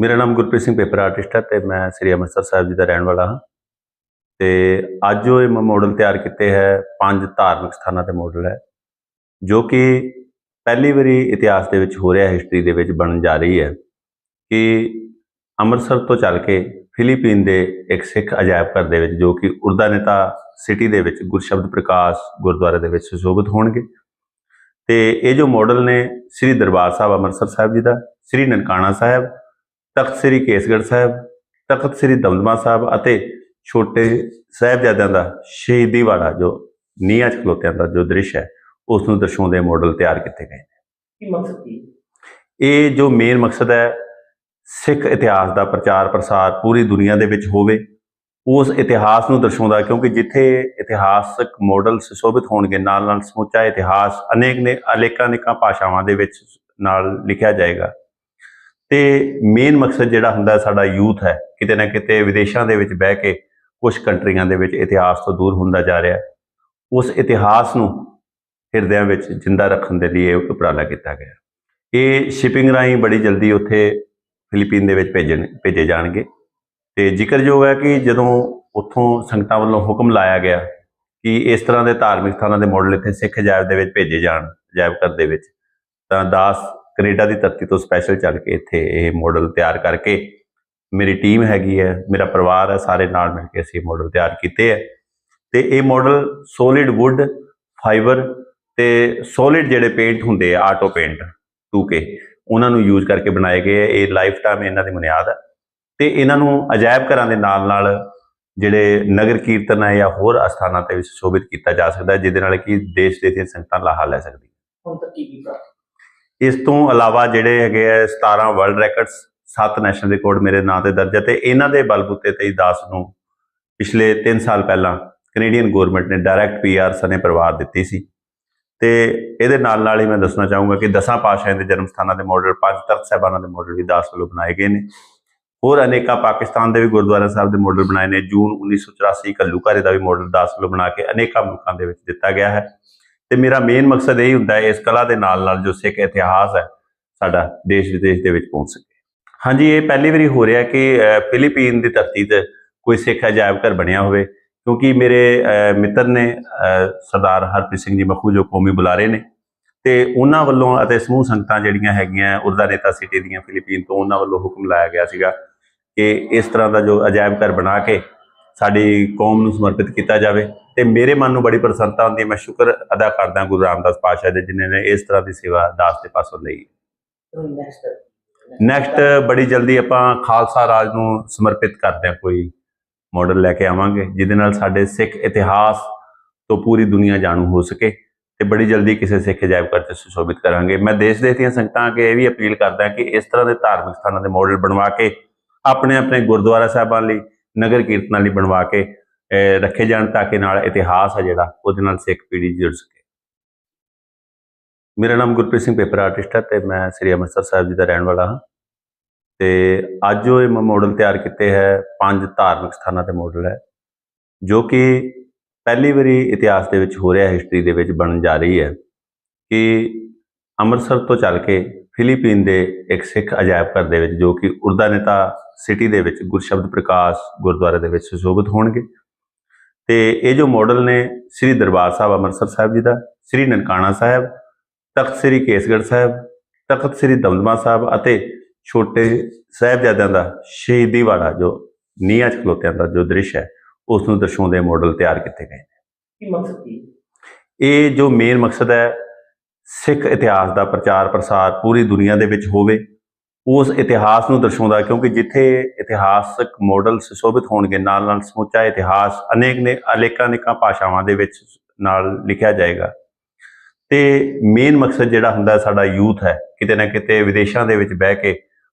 ਮੇਰਾ ਨਾਮ Gurpreet Singh paper artist ਹੈ ਤੇ ਮੈਂ ਸ੍ਰੀ ਅੰਮ੍ਰਿਤਸਰ ਸਾਹਿਬ ਜੀ ਦਾ ਰਹਿਣ ਵਾਲਾ ਹਾਂ। ਤੇ ਅੱਜ ਉਹ ਇਹ ਮੈਂ ਮਾਡਲ ਤਿਆਰ ਕੀਤੇ ਹੈ, ਪੰਜ ਧਾਰਮਿਕ ਸਥਾਨਾਂ ਤੇ ਮਾਡਲ ਹੈ, ਜੋ ਕਿ ਪਹਿਲੀ ਵਾਰੀ ਇਤਿਹਾਸ ਦੇ ਵਿੱਚ ਹੋ ਰਿਹਾ ਹਿਸਟਰੀ ਦੇ ਵਿੱਚ ਬਣਨ ਜਾ ਰਹੀ ਹੈ ਕਿ ਅੰਮ੍ਰਿਤਸਰ ਤੋਂ ਚੱਲ ਕੇ ਫਿਲੀਪੀਨ ਦੇ ਇੱਕ ਸਿੱਖ ਅਜਾਇਬ ਘਰ ਦੇ ਵਿੱਚ, ਜੋ ਕਿ ਉਰਦਾਨੇਤਾ ਸਿਟੀ ਦੇ ਵਿੱਚ ਗੁਰਸ਼ਬਦ ਪ੍ਰਕਾਸ਼ ਗੁਰਦੁਆਰੇ ਦੇ ਵਿੱਚ ਸੁਸ਼ੋਭਿਤ ਹੋਣਗੇ। ਤੇ ਇਹ ਜੋ ਮਾਡਲ ਨੇ, ਸ੍ਰੀ ਦਰਬਾਰ ਸਾਹਿਬ ਅੰਮ੍ਰਿਤਸਰ ਸਾਹਿਬ ਜੀ ਦਾ, ਸ੍ਰੀ ਨਨਕਾਣਾ ਸਾਹਿਬ ਤਖਤ ਸ੍ਰੀ ਕੇਸਗੜ੍ਹ ਸਾਹਿਬ ਤਖਤ ਸ੍ਰੀ ਦਮਦਮਾ ਸਾਹਿਬ ਅਤੇ ਛੋਟੇ ਸਾਹਿਬਜ਼ਾਦਿਆਂ ਦਾ ਸ਼ਹੀਦੀ ਵਾਲਾ ਜੋ ਨੀਹਾਂ 'ਚ ਖਲੋਤਿਆਂ ਦਾ ਜੋ ਦ੍ਰਿਸ਼ ਹੈ ਉਸ ਨੂੰ ਦਰਸਾਉਂਦੇ ਮਾਡਲ ਤਿਆਰ ਕੀਤੇ ਗਏ ਨੇ। ਕੀ ਮਕਸਦ ਕੀ ਇਹ ਜੋ ਮੇਨ ਮਕਸਦ ਹੈ ਸਿੱਖ ਇਤਿਹਾਸ ਦਾ ਪ੍ਰਚਾਰ ਪ੍ਰਸਾਰ ਪੂਰੀ ਦੁਨੀਆ ਦੇ ਵਿੱਚ ਹੋਵੇ ਉਸ ਇਤਿਹਾਸ ਨੂੰ ਦਰਸਾਉਂਦਾ ਕਿਉਂਕਿ ਜਿੱਥੇ ਇਤਿਹਾਸਕ ਮਾਡਲ ਸੁਸ਼ੋਭਿਤ ਹੋਣਗੇ ਨਾਲ ਨਾਲ ਸਮੁੱਚਾ ਇਤਿਹਾਸ ਅਨੇਕ ਨੇ ਅਲੇਕਾਂ ਅਨੇਕਾਂ ਭਾਸ਼ਾਵਾਂ ਦੇ ਵਿੱਚ ਨਾਲ ਲਿਖਿਆ ਜਾਏਗਾ। ਤੇ ਮੇਨ ਮਕਸਦ ਜਿਹੜਾ ਹੁੰਦਾ ਸਾਡਾ ਯੂਥ ਹੈ, ਕਿਤੇ ਨਾ ਕਿਤੇ ਵਿਦੇਸ਼ਾਂ ਦੇ ਵਿੱਚ ਬਹਿ ਕੇ ਕੁਝ ਕੰਟਰੀਆਂ ਦੇ ਵਿੱਚ ਇਤਿਹਾਸ ਤੋਂ ਦੂਰ ਹੁੰਦਾ ਜਾ ਰਿਹਾ। ਹੈ ਉਸ ਇਤਿਹਾਸ ਨੂੰ ਹਿਰਦਿਆਂ ਵਿੱਚ ਜਿੰਦਾ ਰੱਖਣ ਦੇ ਲਈ ਇਹ ਉਪਰਾਲਾ ਕੀਤਾ ਗਿਆ। ਇਹ ਸ਼ਿਪਿੰਗ ਰਾਹੀਂ ਬੜੀ ਜਲਦੀ ਉੱਥੇ ਫਿਲੀਪੀਨ ਦੇ ਵਿੱਚ ਭੇਜਣ, ਭੇਜੇ ਜਾਣਗੇ। ਤੇ ਜ਼ਿਕਰਯੋਗ ਹੈ ਕਿ ਜਦੋਂ ਉੱਥੋਂ ਸੰਗਤਾਂ ਵੱਲੋਂ ਹੁਕਮ ਲਾਇਆ ਗਿਆ ਕਿ ਇਸ ਤਰ੍ਹਾਂ ਦੇ ਧਾਰਮਿਕ ਸਥਾਨਾਂ ਦੇ ਮਾਡਲ ਇੱਥੇ ਸਿੱਖ ਅਜਾਇਬ ਦੇ ਵਿੱਚ ਭੇਜੇ ਜਾਣ ਅਜਾਇਬ ਘਰ ਦੇ ਵਿੱਚ, ਤਾਂ ਦਾਸ ਕੈਨੇਡਾ ਦੀ ਧਰਤੀ ਤੋਂ ਸਪੈਸ਼ਲ ਚੱਲ ਕੇ ਇੱਥੇ ਇਹ ਮਾਡਲ ਤਿਆਰ ਕਰਕੇ ਮੇਰੀ ਟੀਮ ਹੈਗੀ ਹੈ, ਮੇਰਾ ਪਰਿਵਾਰ ਹੈ, ਸਾਰੇ ਨਾਲ ਮਿਲ ਕੇ ਅਸੀਂ ਮਾਡਲ ਤਿਆਰ ਕੀਤੇ ਹੈ। ਤੇ ਇਹ ਮਾਡਲ ਸੋਲਿਡ ਵੁੱਡ ਫਾਈਬਰ ਤੇ ਸੋਲਿਡ ਜਿਹੜੇ ਪੇਂਟ ਹੁੰਦੇ ਆ ਆਟੋ ਪੇਂਟ 2K ਉਹਨਾਂ ਨੂੰ ਯੂਜ਼ ਕਰਕੇ ਬਣਾਏ ਗਏ ਆ। ਇਹ ਲਾਈਫ ਟਾਈਮ ਇਹਨਾਂ ਦੀ ਬੁਨਿਆਦ ਹੈ। ਤੇ ਇਹਨਾਂ ਨੂੰ ਅਜਾਇਬ ਘਰਾਂ ਦੇ ਨਾਲ ਨਾਲ ਜਿਹੜੇ ਨਗਰ ਕੀਰਤਨ ਹੈ ਜਾਂ ਹੋਰ ਅਸਥਾਨਾਂ ਤੇ ਵੀ ਸੁਸ਼ੋਭਿਤ ਕੀਤਾ ਜਾ ਸਕਦਾ ਹੈ, ਜਿਹਦੇ ਨਾਲ ਕਿ ਦੇਸ਼ ਦੇ ਦੀਆਂ ਸੰਗਤਾਂ ਲਾਹਾ ਲੈ ਸਕਦੀ ਹੁਣ ਤੱਕ ਕੀ ਕੀ ਪ੍ਰਾਪਤ ਇਸ ਤੋਂ ਇਲਾਵਾ ਜਿਹੜੇ ਹੈਗੇ ਆ 17 ਵਰਲਡ ਰੈਕੋਰਡਸ 7 ਨੈਸ਼ਨਲ ਰਿਕਾਰਡ ਮੇਰੇ ਨਾਂ ਤੇ ਦਰਜ ਹੈ ਤੇ ਇਹਨਾਂ ਦੇ ਬਲਬੂਤੇ ਤੇ ਹੀ ਦਾਸ ਨੂੰ ਪਿਛਲੇ 3 ਸਾਲ ਪਹਿਲਾਂ ਕੈਨੇਡੀਅਨ ਗਵਰਨਮੈਂਟ ਨੇ ਡਾਇਰੈਕਟ ਪੀਆਰ ਸਨੇ ਪਰਿਵਾਰ ਦਿੱਤੀ ਸੀ। ਤੇ ਇਹਦੇ ਨਾਲ ਨਾਲ ਹੀ ਮੈਂ ਦੱਸਣਾ ਚਾਹੂੰਗਾ ਕਿ ਦਸਾਂ ਪਾਤਸ਼ਾਹਾਂ ਦੇ ਜਨਮ ਸਥਾਨਾਂ ਦੇ ਮਾਡਲ ਪੰਜ ਤਖਤ ਸਾਹਿਬਾਨਾਂ ਦੇ ਮਾਡਲ ਵੀ ਦਾਸ ਵੱਲੋਂ ਬਣਾਏ ਗਏ ਨੇ। ਹੋਰ ਅਨੇਕਾਂ ਪਾਕਿਸਤਾਨ ਦੇ ਵੀ ਗੁਰਦੁਆਰਾ ਸਾਹਿਬ ਦੇ ਮਾਡਲ ਬਣਾਏ ਨੇ। ਜੂਨ 1984 ਘੱਲੂਘਾਰੇ ਦਾ ਵੀ ਮਾਡਲ ਦਾਸ ਵੱਲੋਂ ਬਣਾ ਕੇ ਅਨੇਕਾਂ ਮੁਲਕਾਂ ਦੇ ਵਿੱਚ ਦਿੱਤਾ ਗਿਆ ਹੈ। ਤੇ ਮੇਰਾ ਮੇਨ ਮਕਸਦ ਇਹ ਹੁੰਦਾ ਹੈ, ਇਸ ਕਲਾ ਦੇ ਨਾਲ ਨਾਲ ਜੋ ਸਿੱਖ ਇਤਿਹਾਸ ਹੈ, ਸਾਡਾ ਦੇਸ਼ ਵਿਦੇਸ਼ ਦੇ ਵਿੱਚ ਪਹੁੰਚ ਸਕੇ। ਹਾਂਜੀ, ਇਹ ਪਹਿਲੀ ਵਾਰੀ ਹੋ ਰਿਹਾ ਕਿ ਫਿਲੀਪੀਨ ਦੀ ਧਰਤੀ ਤੇ ਕੋਈ ਸਿੱਖ ਅਜਾਇਬ ਘਰ ਬਣਿਆ ਹੋਵੇ, ਕਿਉਂਕਿ ਮੇਰੇ ਮਿੱਤਰ ਨੇ ਸਰਦਾਰ ਹਰਪ੍ਰੀਤ ਸਿੰਘ ਜੀ ਮੱਖੂ ਜੋ ਕੌਮੀ ਬੁਲਾਰੇ ਨੇ, ਤੇ ਉਹਨਾਂ ਵੱਲੋਂ ਅਤੇ ਸਮੂਹ ਸੰਗਤਾਂ ਜਿਹੜੀਆਂ ਹੈਗੀਆਂ ਉਰਦਾ ਨੇਤਾ ਸਿਟੀ ਦੀਆਂ ਫਿਲੀਪੀਨ ਤੋਂ ਉਹਨਾਂ ਵੱਲੋਂ ਹੁਕਮ ਲਾਇਆ ਗਿਆ ਸੀਗਾ ਕਿ ਇਸ ਤਰ੍ਹਾਂ ਦਾ ਜੋ ਅਜਾਇਬ ਘਰ ਬਣਾ ਕੇ ਸਾਡੀ ਕੌਮ ਨੂੰ ਸਮਰਪਿਤ ਕੀਤਾ ਜਾਵੇ। ਤੇ ਮੇਰੇ ਮਨ ਨੂੰ ਬੜੀ ਪ੍ਰਸੰਨਤਾ ਹੁੰਦੀ ਹੈ। ਮੈਂ ਸ਼ੁਕਰ ਅਦਾ ਕਰਦਾ ਗੁਰੂ ਰਾਮਦਾਸ ਪਾਤਸ਼ਾਹ ਦੇ ਜਿਨ੍ਹਾਂ ਨੇ ਇਸ ਤਰ੍ਹਾਂ ਦੀ ਸੇਵਾ ਦਾਸ ਦੇ ਪਾਸੋਂ ਲਈ। ਨੈਕਸਟ ਬੜੀ ਜਲਦੀ ਆਪਾਂ ਖਾਲਸਾ ਰਾਜ ਨੂੰ ਸਮਰਪਿਤ ਕਰਦੇ ਹਾਂ। ਕੋਈ ਮਾਡਲ ਲੈ ਕੇ ਆਵਾਂਗੇ, ਜਿਹਦੇ ਨਾਲ ਸਾਡੇ ਸਿੱਖ ਇਤਿਹਾਸ ਤੋਂ ਪੂਰੀ ਦੁਨੀਆ ਜਾਣੂ ਹੋ ਸਕੇ ਤੇ ਬੜੀ ਜਲਦੀ ਕਿਸੇ ਸਿੱਖ ਅਜਾਇਬ ਘਰ ਤੇ ਸੁਸ਼ੋਭਿਤ ਕਰਾਂਗੇ। ਮੈਂ ਦੇਸ਼ ਦੇਸ਼ ਦੀਆਂ ਸੰਗਤਾਂ ਅੱਗੇ ਇਹ ਵੀ ਅਪੀਲ ਕਰਦਾ ਕਿ ਇਸ ਤਰ੍ਹਾਂ ਦੇ ਧਾਰਮਿਕ ਸਥਾਨਾਂ ਦੇ ਮਾਡਲ ਬਣਵਾ ਕੇ ਆਪਣੇ ਆਪਣੇ ਗੁਰਦੁਆਰਾ ਸਾਹਿਬਾਂ ਲਈ, ਨਗਰ ਕੀਰਤਨਾਂ ਲਈ ਬਣਵਾ ਕੇ ਰੱਖੇ ਜਾਣ ਤਾਂ ਕਿ ਨਾਲ ਇਤਿਹਾਸ ਹੈ ਜਿਹੜਾ, ਉਹਦੇ ਨਾਲ ਸਿੱਖ ਪੀੜ੍ਹੀ ਜੁੜ ਸਕੇ। ਮੇਰਾ ਨਾਮ ਗੁਰਪ੍ਰੀਤ ਸਿੰਘ, ਪੇਪਰ ਆਰਟਿਸਟ ਹੈ ਤੇ ਮੈਂ ਸ੍ਰੀ ਅੰਮ੍ਰਿਤਸਰ ਸਾਹਿਬ ਜੀ ਦਾ ਰਹਿਣ ਵਾਲਾ ਹਾਂ। ਤੇ ਅੱਜ ਉਹ ਇਹ ਮੈਂ ਮਾਡਲ ਤਿਆਰ ਕੀਤੇ ਹੈ, ਪੰਜ ਧਾਰਮਿਕ ਸਥਾਨਾਂ ਤੇ ਮਾਡਲ ਹੈ, ਜੋ ਕਿ ਪਹਿਲੀ ਵਾਰੀ ਇਤਿਹਾਸ ਦੇ ਵਿੱਚ ਹੋ ਰਿਹਾ ਹਿਸਟਰੀ ਦੇ ਵਿੱਚ ਬਣਨ ਜਾ ਰਹੀ ਹੈ ਕਿ ਅੰਮ੍ਰਿਤਸਰ ਤੋਂ ਚੱਲ ਕੇ ਫਿਲੀਪੀਨ ਦੇ ਇੱਕ ਸਿੱਖ ਅਜਾਇਬ ਘਰ ਦੇ ਵਿੱਚ, ਜੋ ਕਿ ਉਰਦਾਨੇਤਾ ਸਿਟੀ ਦੇ ਵਿੱਚ ਗੁਰਸ਼ਬਦ ਪ੍ਰਕਾਸ਼ ਗੁਰਦੁਆਰੇ ਦੇ ਵਿੱਚ ਸੁਸ਼ੋਭਿਤ ਹੋਣਗੇ ਤੇ ਇਹ ਜੋ ਮਾਡਲ ਨੇ ਸ੍ਰੀ ਦਰਬਾਰ ਸਾਹਿਬ ਅੰਮ੍ਰਿਤਸਰ ਸਾਹਿਬ ਜੀ ਦਾ ਸ੍ਰੀ ਨਨਕਾਣਾ ਸਾਹਿਬ ਤਖਤ ਸ੍ਰੀ ਕੇਸਗੜ੍ਹ ਸਾਹਿਬ ਤਖਤ ਸ੍ਰੀ ਦਮਦਮਾ ਸਾਹਿਬ ਅਤੇ ਛੋਟੇ ਸਾਹਿਬਜ਼ਾਦਿਆਂ ਦਾ ਸ਼ਹੀਦੀ ਵਾਲਾ ਜੋ ਨੀਹਾਂ 'ਚ ਖਲੋਤਿਆਂ ਦਾ ਜੋ ਦ੍ਰਿਸ਼ ਹੈ ਉਸ ਨੂੰ ਦਰਸਾਉਂਦੇ ਮਾਡਲ ਤਿਆਰ ਕੀਤੇ ਗਏ ਨੇ। ਕੀ ਮਕਸਦ ਕੀ ਇਹ ਜੋ ਮੇਨ ਮਕਸਦ ਹੈ ਸਿੱਖ ਇਤਿਹਾਸ ਦਾ ਪ੍ਰਚਾਰ ਪ੍ਰਸਾਰ ਪੂਰੀ ਦੁਨੀਆ ਦੇ ਵਿੱਚ ਹੋਵੇ ਉਸ ਇਤਿਹਾਸ ਨੂੰ ਦਰਸਾਉਂਦਾ ਕਿਉਂਕਿ ਜਿੱਥੇ ਇਤਿਹਾਸਕ ਮਾਡਲ ਸੁਸ਼ੋਭਿਤ ਹੋਣਗੇ, ਨਾਲ ਨਾਲ ਸਮੁੱਚਾ ਇਤਿਹਾਸ ਅਨੇਕ ਨੇ ਅਲੇਕਾਂ ਅਨੇਕਾਂ ਭਾਸ਼ਾਵਾਂ ਦੇ ਵਿੱਚ ਨਾਲ ਲਿਖਿਆ ਜਾਏਗਾ। ਤੇ ਮੇਨ ਮਕਸਦ ਜਿਹੜਾ ਹੁੰਦਾ ਸਾਡਾ ਯੂਥ ਹੈ, ਕਿਤੇ ਨਾ ਕਿਤੇ ਵਿਦੇਸ਼ਾਂ ਦੇ ਵਿੱਚ ਬਹਿ ਕੇ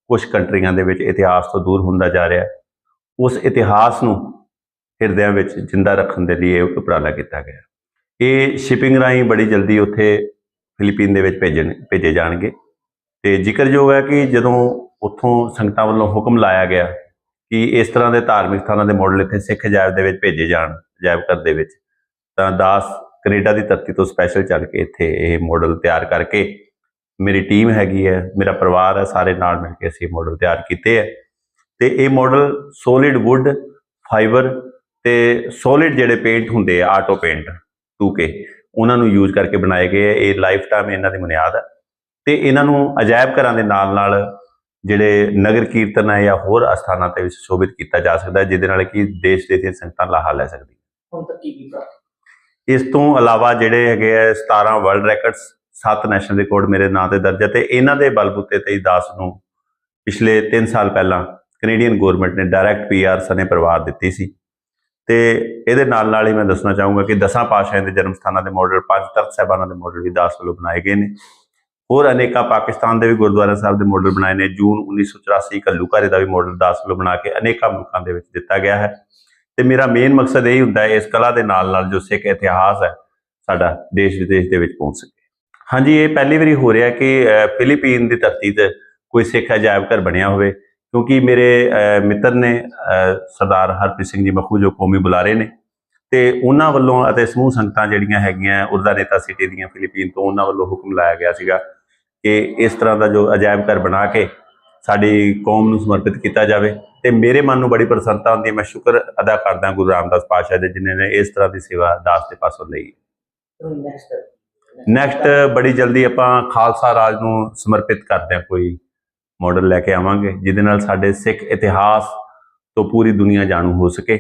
ਕੁਝ ਕੰਟਰੀਆਂ ਦੇ ਵਿੱਚ ਇਤਿਹਾਸ ਤੋਂ ਦੂਰ ਹੁੰਦਾ ਜਾ ਰਿਹਾ ਉਸ ਇਤਿਹਾਸ ਨੂੰ ਹਿਰਦਿਆਂ ਵਿੱਚ ਜਿੰਦਾ ਰੱਖਣ ਦੇ ਲਈ ਇਹ ਉਪਰਾਲਾ ਕੀਤਾ ਗਿਆ। ਇਹ ਸ਼ਿਪਿੰਗ ਰਾਹੀਂ ਬੜੀ ਜਲਦੀ ਉੱਥੇ ਫਿਲੀਪੀਨ ਦੇ ਵਿੱਚ ਭੇਜਣ, ਭੇਜੇ ਜਾਣਗੇ। ਤੇ ਜ਼ਿਕਰਯੋਗ ਹੈ ਕਿ ਜਦੋਂ ਉੱਥੋਂ ਸੰਗਤਾਂ ਵੱਲੋਂ ਹੁਕਮ ਲਾਇਆ ਗਿਆ ਕਿ ਇਸ ਤਰ੍ਹਾਂ ਦੇ ਧਾਰਮਿਕ ਸਥਾਨਾਂ ਦੇ ਮਾਡਲ ਇੱਥੇ ਸਿੱਖ ਅਜਾਇਬ ਦੇ ਵਿੱਚ ਭੇਜੇ ਜਾਣ, ਅਜਾਇਬ ਘਰ ਦੇ ਵਿੱਚ, ਤਾਂ ਦਾਸ ਕੈਨੇਡਾ ਦੀ ਧਰਤੀ ਤੋਂ ਸਪੈਸ਼ਲ ਚੱਲ ਕੇ ਇੱਥੇ ਇਹ ਮਾਡਲ ਤਿਆਰ ਕਰਕੇ ਮੇਰੀ ਟੀਮ ਹੈਗੀ ਹੈ, ਮੇਰਾ ਪਰਿਵਾਰ ਹੈ, ਸਾਰੇ ਨਾਲ ਮਿਲ ਕੇ ਅਸੀਂ ਮਾਡਲ ਤਿਆਰ ਕੀਤੇ ਹੈ। ਤੇ ਇਹ ਮਾਡਲ ਸੋਲਿਡ ਵੁੱਡ ਫਾਈਬਰ ਤੇ ਸੋਲਿਡ ਜਿਹੜੇ ਪੇਂਟ ਹੁੰਦੇ ਆ ਆਟੋ ਪੇਂਟ 2K ਉਹਨਾਂ ਨੂੰ ਯੂਜ਼ ਕਰਕੇ ਬਣਾਏ ਗਏ ਆ। ਇਹ ਲਾਈਫ ਟਾਈਮ ਇਹਨਾਂ ਦੀ ਬੁਨਿਆਦ ਹੈ ਤੇ ਇਹਨਾਂ ਨੂੰ ਅਜਾਇਬ ਘਰਾਂ ਦੇ ਨਾਲ ਨਾਲ ਜਿਹੜੇ ਨਗਰ ਕੀਰਤਨ ਹੈ ਜਾਂ ਹੋਰ ਅਸਥਾਨਾਂ ਤੇ ਵੀ ਸੁਸ਼ੋਭਿਤ ਕੀਤਾ ਜਾ ਸਕਦਾ ਹੈ ਜਿਹਦੇ ਨਾਲ ਕਿ ਦੇਸ਼ ਦੇ ਦੀਆਂ ਸੰਗਤਾਂ ਲਾਹਾ ਲੈ ਸਕਦੀਆਂ ਇਸ ਤੋਂ ਇਲਾਵਾ ਜਿਹੜੇ ਹੈਗੇ ਆ 17 ਵਰਲਡ ਰੈਕੋਰਡਸ 7 ਨੈਸ਼ਨਲ ਰਿਕਾਰਡ ਮੇਰੇ ਨਾਂ ਤੇ ਦਰਜ ਹੈ ਤੇ ਇਹਨਾਂ ਦੇ ਬਲਬੂਤੇ ਤੇ ਦਾਸ ਨੂੰ ਪਿਛਲੇ 3 ਸਾਲ ਪਹਿਲਾਂ ਕੈਨੇਡੀਅਨ ਗਵਰਨਮੈਂਟ ਨੇ ਡਾਇਰੈਕਟ ਪੀਆਰ ਸਨੇ ਪਰਿਵਾਰ ਦਿੱਤੀ ਸੀ। ਤੇ ਇਹਦੇ ਨਾਲ ਨਾਲ ਹੀ ਮੈਂ ਦੱਸਣਾ ਚਾਹੂੰਗਾ ਕਿ ਦਸਾਂ ਪਾਤਸ਼ਾਹਾਂ ਦੇ ਜਨਮ ਸਥਾਨਾਂ ਦੇ ਮਾਡਲ ਪੰਜ ਤਖਤ ਸਾਹਿਬਾਨਾਂ ਦੇ ਮਾਡਲ ਵੀ ਦਾਸ ਵੱਲੋਂ ਬਣਾਏ ਗਏ ਨੇ। ਹੋਰ ਅਨੇਕਾਂ ਪਾਕਿਸਤਾਨ ਦੇ ਵੀ ਗੁਰਦੁਆਰਾ ਸਾਹਿਬ ਦੇ ਮਾਡਲ ਬਣਾਏ ਨੇ। ਜੂਨ 1984 ਘੱਲੂਘਾਰੇ ਦਾ ਵੀ ਮਾਡਲ ਦਾਸ ਬਣਾ ਕੇ ਅਨੇਕਾਂ ਮੁਲਕਾਂ ਦੇ ਵਿੱਚ ਦਿੱਤਾ ਗਿਆ ਹੈ। ਤੇ ਮੇਰਾ ਮੇਨ ਮਕਸਦ ਇਹ ਹੁੰਦਾ ਹੈ, ਇਸ ਕਲਾ ਦੇ ਨਾਲ ਨਾਲ ਜੋ ਸਿੱਖ ਇਤਿਹਾਸ ਹੈ, ਸਾਡਾ ਦੇਸ਼ ਵਿਦੇਸ਼ ਦੇ ਵਿੱਚ ਪਹੁੰਚ ਸਕੇ। ਹਾਂਜੀ, ਇਹ ਪਹਿਲੀ ਵਾਰੀ ਹੋ ਰਿਹਾ ਕਿ ਫਿਲੀਪੀਨ ਦੀ ਧਰਤੀ ਤੇ ਕੋਈ ਸਿੱਖ ਅਜਾਇਬ ਘਰ ਬਣਿਆ ਹੋਵੇ, ਕਿਉਂਕਿ ਮੇਰੇ ਮਿੱਤਰ ਨੇ ਸਰਦਾਰ ਹਰਪ੍ਰੀਤ ਸਿੰਘ ਜੀ ਮੱਖੂ ਜੋ ਕੌਮੀ ਬੁਲਾਰੇ ਨੇ, ਤੇ ਉਹਨਾਂ ਵੱਲੋਂ ਅਤੇ ਸਮੂਹ ਸੰਗਤਾਂ ਜਿਹੜੀਆਂ ਹੈਗੀਆਂ ਉਰਦਾ ਨੇਤਾ ਸਿਟੀ ਦੀਆਂ ਫਿਲੀਪੀਨ ਤੋਂ ਉਹਨਾਂ ਵੱਲੋਂ ਹੁਕਮ ਲਾਇਆ ਗਿਆ ਸੀਗਾ ਕਿ ਇਸ ਤਰ੍ਹਾਂ ਦਾ ਜੋ ਅਜਾਇਬ ਘਰ ਬਣਾ ਕੇ ਸਾਡੀ ਕੌਮ ਨੂੰ ਸਮਰਪਿਤ ਕੀਤਾ ਜਾਵੇ। ਤੇ ਮੇਰੇ ਮਨ ਨੂੰ ਬੜੀ ਪ੍ਰਸੰਨਤਾ ਹੁੰਦੀ ਹੈ ਮੈਂ ਸ਼ੁਕਰ ਅਦਾ ਕਰਦਾ ਗੁਰੂ ਰਾਮਦਾਸ ਪਾਤਸ਼ਾਹ ਦੇ ਜਿਨ੍ਹਾਂ ਨੇ ਇਸ ਤਰ੍ਹਾਂ ਦੀ ਸੇਵਾ ਦਾਸ ਦੇ ਪਾਸੋਂ ਲਈ। ਨੈਕਸਟ ਬੜੀ ਜਲਦੀ ਆਪਾਂ ਖਾਲਸਾ ਰਾਜ ਨੂੰ ਸਮਰਪਿਤ ਕਰਦੇ ਹਾਂ, ਕੋਈ ਮਾਡਲ ਲੈ ਕੇ ਆਵਾਂਗੇ, ਜਿਹਦੇ ਨਾਲ ਸਾਡੇ ਸਿੱਖ ਇਤਿਹਾਸ ਤੋਂ ਪੂਰੀ ਦੁਨੀਆ ਜਾਣੂ ਹੋ ਸਕੇ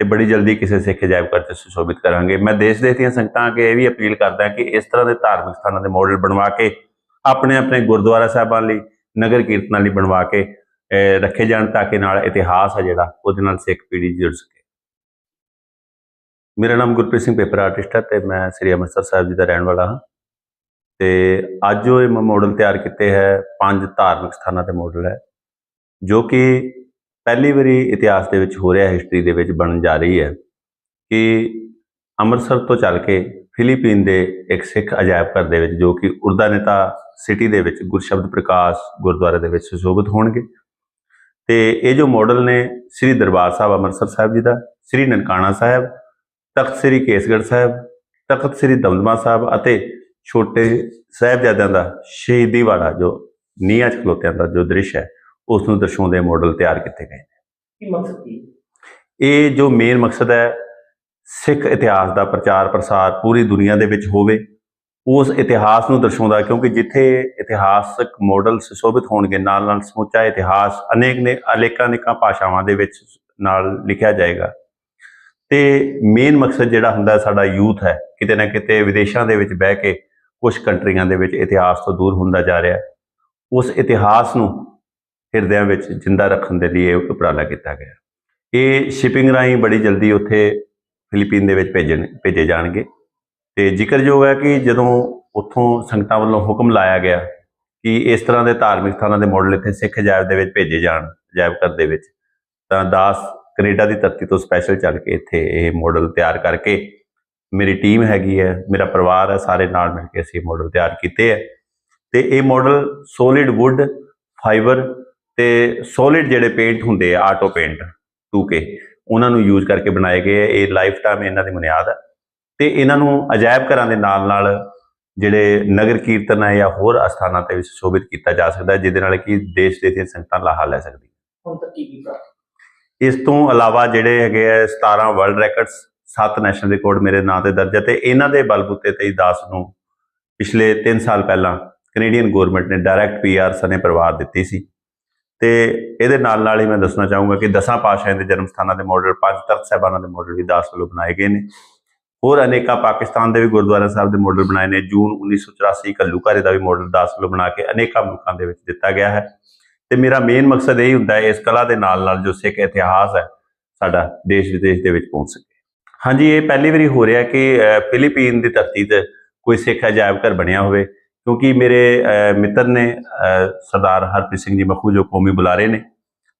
ਤੇ ਬੜੀ ਜਲਦੀ ਕਿਸੇ ਸਿੱਖ ਅਜਾਇਬ ਘਰ ਤੇ ਸੁਸ਼ੋਭਿਤ ਕਰਾਂਗੇ। ਮੈਂ ਦੇਸ਼ ਦੇਸ਼ ਦੀਆਂ ਸੰਗਤਾਂ ਅੱਗੇ ਇਹ ਵੀ ਅਪੀਲ ਕਰਦਾ ਕਿ ਇਸ ਤਰ੍ਹਾਂ ਦੇ ਧਾਰਮਿਕ ਸਥਾਨਾਂ ਦੇ ਮਾਡਲ ਬਣਵਾ ਕੇ ਆਪਣੇ ਆਪਣੇ ਗੁਰਦੁਆਰਾ ਸਾਹਿਬਾਂ ਲਈ, ਨਗਰ ਕੀਰਤਨਾਂ ਲਈ ਬਣਵਾ ਕੇ ਰੱਖੇ ਜਾਣ ਤਾਂ ਕਿ ਨਾਲ ਇਤਿਹਾਸ ਹੈ ਜਿਹੜਾ, ਉਹਦੇ ਨਾਲ ਸਿੱਖ ਪੀੜ੍ਹੀ ਜੁੜ ਸਕੇ। ਮੇਰਾ ਨਾਮ ਗੁਰਪ੍ਰੀਤ ਸਿੰਘ, ਪੇਪਰ ਆਰਟਿਸਟ ਹੈ ਤੇ ਮੈਂ ਸ੍ਰੀ ਅੰਮ੍ਰਿਤਸਰ ਸਾਹਿਬ ਜੀ ਦਾ ਰਹਿਣ ਵਾਲਾ ਹਾਂ। ਤੇ ਅੱਜ ਉਹ ਇਹ ਮੈਂ ਮਾਡਲ ਤਿਆਰ ਕੀਤੇ ਹੈ, ਪੰਜ ਧਾਰਮਿਕ ਸਥਾਨਾਂ ਤੇ ਮਾਡਲ ਹੈ, ਜੋ ਕਿ ਪਹਿਲੀ ਵਾਰੀ ਇਤਿਹਾਸ ਦੇ ਵਿੱਚ ਹੋ ਰਿਹਾ ਹਿਸਟਰੀ ਦੇ ਵਿੱਚ ਬਣਨ ਜਾ ਰਹੀ ਹੈ, ਕਿ ਅੰਮ੍ਰਿਤਸਰ ਤੋਂ ਚੱਲ ਕੇ ਫਿਲੀਪੀਨ ਦੇ ਇੱਕ ਸਿੱਖ ਅਜਾਇਬ ਘਰ ਦੇ ਵਿੱਚ ਜੋ ਕਿ ਉਰਦਾ ਨੇਤਾ ਸਿਟੀ ਦੇ ਵਿੱਚ ਗੁਰਸ਼ਬਦ ਪ੍ਰਕਾਸ਼ ਗੁਰਦੁਆਰੇ ਦੇ ਵਿੱਚ ਸੁਸ਼ੋਭਿਤ ਹੋਣਗੇ। ਤੇ ਇਹ ਜੋ ਮਾਡਲ ਨੇ ਸ੍ਰੀ ਦਰਬਾਰ ਸਾਹਿਬ ਅੰਮ੍ਰਿਤਸਰ ਸਾਹਿਬ ਜੀ ਦਾ ਸ੍ਰੀ ਨਨਕਾਣਾ ਸਾਹਿਬ ਤਖਤ ਸ੍ਰੀ ਕੇਸਗੜ੍ਹ ਸਾਹਿਬ ਤਖਤ ਸ੍ਰੀ ਦਮਦਮਾ ਸਾਹਿਬ ਅਤੇ ਛੋਟੇ ਸਾਹਿਬਜ਼ਾਦਿਆਂ ਦਾ ਸ਼ਹੀਦੀ ਵਾਲਾ ਜੋ ਨੀਹਾਂ 'ਚ ਖਲੋਤਿਆਂ ਦਾ ਜੋ ਦ੍ਰਿਸ਼ ਹੈ ਉਸ ਨੂੰ ਦਰਸਾਉਂਦੇ ਮਾਡਲ ਤਿਆਰ ਕੀਤੇ ਗਏ ਕੀ ਮਕਸਦ ਕੀ ਇਹ ਜੋ ਮੇਨ ਮਕਸਦ ਹੈ ਸਿੱਖ ਇਤਿਹਾਸ ਦਾ ਪ੍ਰਚਾਰ ਪ੍ਰਸਾਰ ਪੂਰੀ ਦੁਨੀਆ ਦੇ ਵਿੱਚ ਹੋਵੇ, ਉਸ ਇਤਿਹਾਸ ਨੂੰ ਦਰਸਾਉਂਦਾ ਕਿਉਂਕਿ ਜਿੱਥੇ ਇਤਿਹਾਸਕ ਮਾਡਲ ਸੁਸ਼ੋਭਿਤ ਹੋਣਗੇ, ਨਾਲ ਨਾਲ ਸਮੁੱਚਾ ਇਤਿਹਾਸ ਅਨੇਕ ਨੇ ਅਲੇਕਾਂ ਅਨੇਕਾਂ ਭਾਸ਼ਾਵਾਂ ਦੇ ਵਿੱਚ ਨਾਲ ਲਿਖਿਆ ਜਾਏਗਾ। ਤੇ ਮੇਨ ਮਕਸਦ ਜਿਹੜਾ ਹੁੰਦਾ ਸਾਡਾ ਯੂਥ ਹੈ, ਕਿਤੇ ਨਾ ਕਿਤੇ ਵਿਦੇਸ਼ਾਂ ਦੇ ਵਿੱਚ ਬਹਿ ਕੇ ਕੁਝ ਕੰਟਰੀਆਂ ਦੇ ਵਿੱਚ ਇਤਿਹਾਸ ਤੋਂ ਦੂਰ ਹੁੰਦਾ ਜਾ ਰਿਹਾ ਉਸ ਇਤਿਹਾਸ ਨੂੰ ਹਿਰਦਿਆਂ ਵਿੱਚ ਜਿੰਦਾ ਰੱਖਣ ਦੇ ਲਈ ਇਹ ਉਪਰਾਲਾ ਕੀਤਾ ਗਿਆ। ਇਹ ਸ਼ਿਪਿੰਗ ਰਾਹੀਂ ਬੜੀ ਜਲਦੀ ਉੱਥੇ ਫਿਲੀਪੀਨ ਦੇ ਵਿੱਚ ਭੇਜਣ, ਭੇਜੇ ਜਾਣਗੇ। ਤੇ ਜ਼ਿਕਰਯੋਗ ਹੈ ਕਿ ਜਦੋਂ ਉੱਥੋਂ ਸੰਗਤਾਂ ਵੱਲੋਂ ਹੁਕਮ ਲਾਇਆ ਗਿਆ ਕਿ ਇਸ ਤਰ੍ਹਾਂ ਦੇ ਧਾਰਮਿਕ ਸਥਾਨਾਂ ਦੇ ਮਾਡਲ ਇੱਥੇ ਸਿੱਖ ਅਜਾਇਬ ਦੇ ਵਿੱਚ ਭੇਜੇ ਜਾਣ ਅਜਾਇਬ ਘਰ ਦੇ ਵਿੱਚ, ਤਾਂ ਦਾਸ ਕੈਨੇਡਾ ਦੀ ਧਰਤੀ ਤੋਂ ਸਪੈਸ਼ਲ ਚੱਲ ਕੇ ਇੱਥੇ ਇਹ ਮਾਡਲ ਤਿਆਰ ਕਰਕੇ ਮੇਰੀ ਟੀਮ ਹੈਗੀ ਹੈ, ਮੇਰਾ ਪਰਿਵਾਰ ਹੈ, ਸਾਰੇ ਨਾਲ ਮਿਲ ਕੇ ਅਸੀਂ ਮਾਡਲ ਤਿਆਰ ਕੀਤੇ ਹੈ। ਤੇ ਇਹ ਮਾਡਲ ਸੋਲਿਡ ਵੁੱਡ ਫਾਈਬਰ ਤੇ ਸੋਲਿਡ ਜਿਹੜੇ ਪੇਂਟ ਹੁੰਦੇ ਆ ਆਟੋ ਪੇਂਟ 2K ਉਹਨਾਂ ਨੂੰ ਯੂਜ਼ ਕਰਕੇ ਬਣਾਏ ਗਏ ਇਹ ਲਾਈਫ ਟਾਈਮ ਇਹਨਾਂ ਦੀ ਬੁਨਿਆਦ ਹੈ ਤੇ ਇਹਨਾਂ ਨੂੰ ਅਜਾਇਬ ਘਰਾਂ ਦੇ ਨਾਲ ਨਾਲ ਜਿਹੜੇ ਨਗਰ ਕੀਰਤਨ ਹੈ ਜਾਂ ਹੋਰ ਅਸਥਾਨਾਂ ਤੇ ਵੀ ਸੁਸ਼ੋਭਿਤ ਕੀਤਾ ਜਾ ਸਕਦਾ ਹੈ ਜਿਹਦੇ ਨਾਲ ਕਿ ਦੇਸ਼ ਦੇ ਦੀਆਂ ਸੰਗਤਾਂ ਲਾਹਾ ਲੈ ਸਕਦੀਆਂ ਹੁਣ ਤੱਕ ਕੀ ਇਸ ਤੋਂ ਇਲਾਵਾ ਜਿਹੜੇ ਹੈਗੇ ਆ 17 ਵਰਲਡ ਰੈਕੋਰਡਸ 7 ਨੈਸ਼ਨਲ ਰਿਕਾਰਡ ਮੇਰੇ ਨਾਂ ਤੇ ਦਰਜ ਹੈ ਤੇ ਇਹਨਾਂ ਦੇ ਬਲਬੂਤੇ ਤੇ ਦਾਸ ਨੂੰ ਪਿਛਲੇ 3 ਸਾਲ ਪਹਿਲਾਂ ਕੈਨੇਡੀਅਨ ਗਵਰਨਮੈਂਟ ਨੇ ਡਾਇਰੈਕਟ ਪੀਆਰ ਸਨੇ ਪਰਿਵਾਰ ਦਿੱਤੀ ਸੀ। ਤੇ ਇਹਦੇ ਨਾਲ ਨਾਲ ਹੀ ਮੈਂ ਦੱਸਣਾ ਚਾਹੂੰਗਾ ਕਿ ਦਸਾਂ ਪਾਤਸ਼ਾਹਾਂ ਦੇ ਜਨਮ ਸਥਾਨਾਂ ਦੇ ਮਾਡਲ ਪੰਜ ਤਖਤ ਸਾਹਿਬਾਨਾਂ ਦੇ ਮਾਡਲ ਵੀ ਦਾਸ ਵੱਲੋਂ ਬਣਾਏ ਗਏ ਨੇ। ਹੋਰ ਅਨੇਕਾਂ ਪਾਕਿਸਤਾਨ ਦੇ ਵੀ ਗੁਰਦੁਆਰਾ ਸਾਹਿਬ ਦੇ ਮਾਡਲ ਬਣਾਏ ਨੇ। ਜੂਨ 1984 ਘੱਲੂਘਾਰੇ ਦਾ ਵੀ ਮਾਡਲ ਦਾਸ ਵੱਲੋਂ ਬਣਾ ਕੇ ਅਨੇਕਾਂ ਮੁਲਕਾਂ ਦੇ ਵਿੱਚ ਦਿੱਤਾ ਗਿਆ ਹੈ। ਤੇ ਮੇਰਾ ਮੇਨ ਮਕਸਦ ਇਹ ਹੁੰਦਾ ਹੈ, ਇਸ ਕਲਾ ਦੇ ਨਾਲ ਨਾਲ ਜੋ ਸਿੱਖ ਇਤਿਹਾਸ ਹੈ, ਸਾਡਾ ਦੇਸ਼ ਵਿਦੇਸ਼ ਦੇ ਵਿੱਚ ਪਹੁੰਚ ਸਕੇ। ਹਾਂਜੀ, ਇਹ ਪਹਿਲੀ ਵਾਰੀ ਹੋ ਰਿਹਾ ਕਿ ਫਿਲੀਪੀਨ ਦੀ ਧਰਤੀ ਤੇ ਕੋਈ ਸਿੱਖ ਅਜਾਇਬ ਘਰ ਬਣਿਆ ਹੋਵੇ। ਕਿਉਂਕਿ ਮੇਰੇ ਮਿੱਤਰ ਨੇ ਸਰਦਾਰ ਹਰਪ੍ਰੀਤ ਸਿੰਘ ਜੀ ਮਖੂ ਜੋ ਕੌਮੀ ਬੁਲਾਰੇ ਨੇ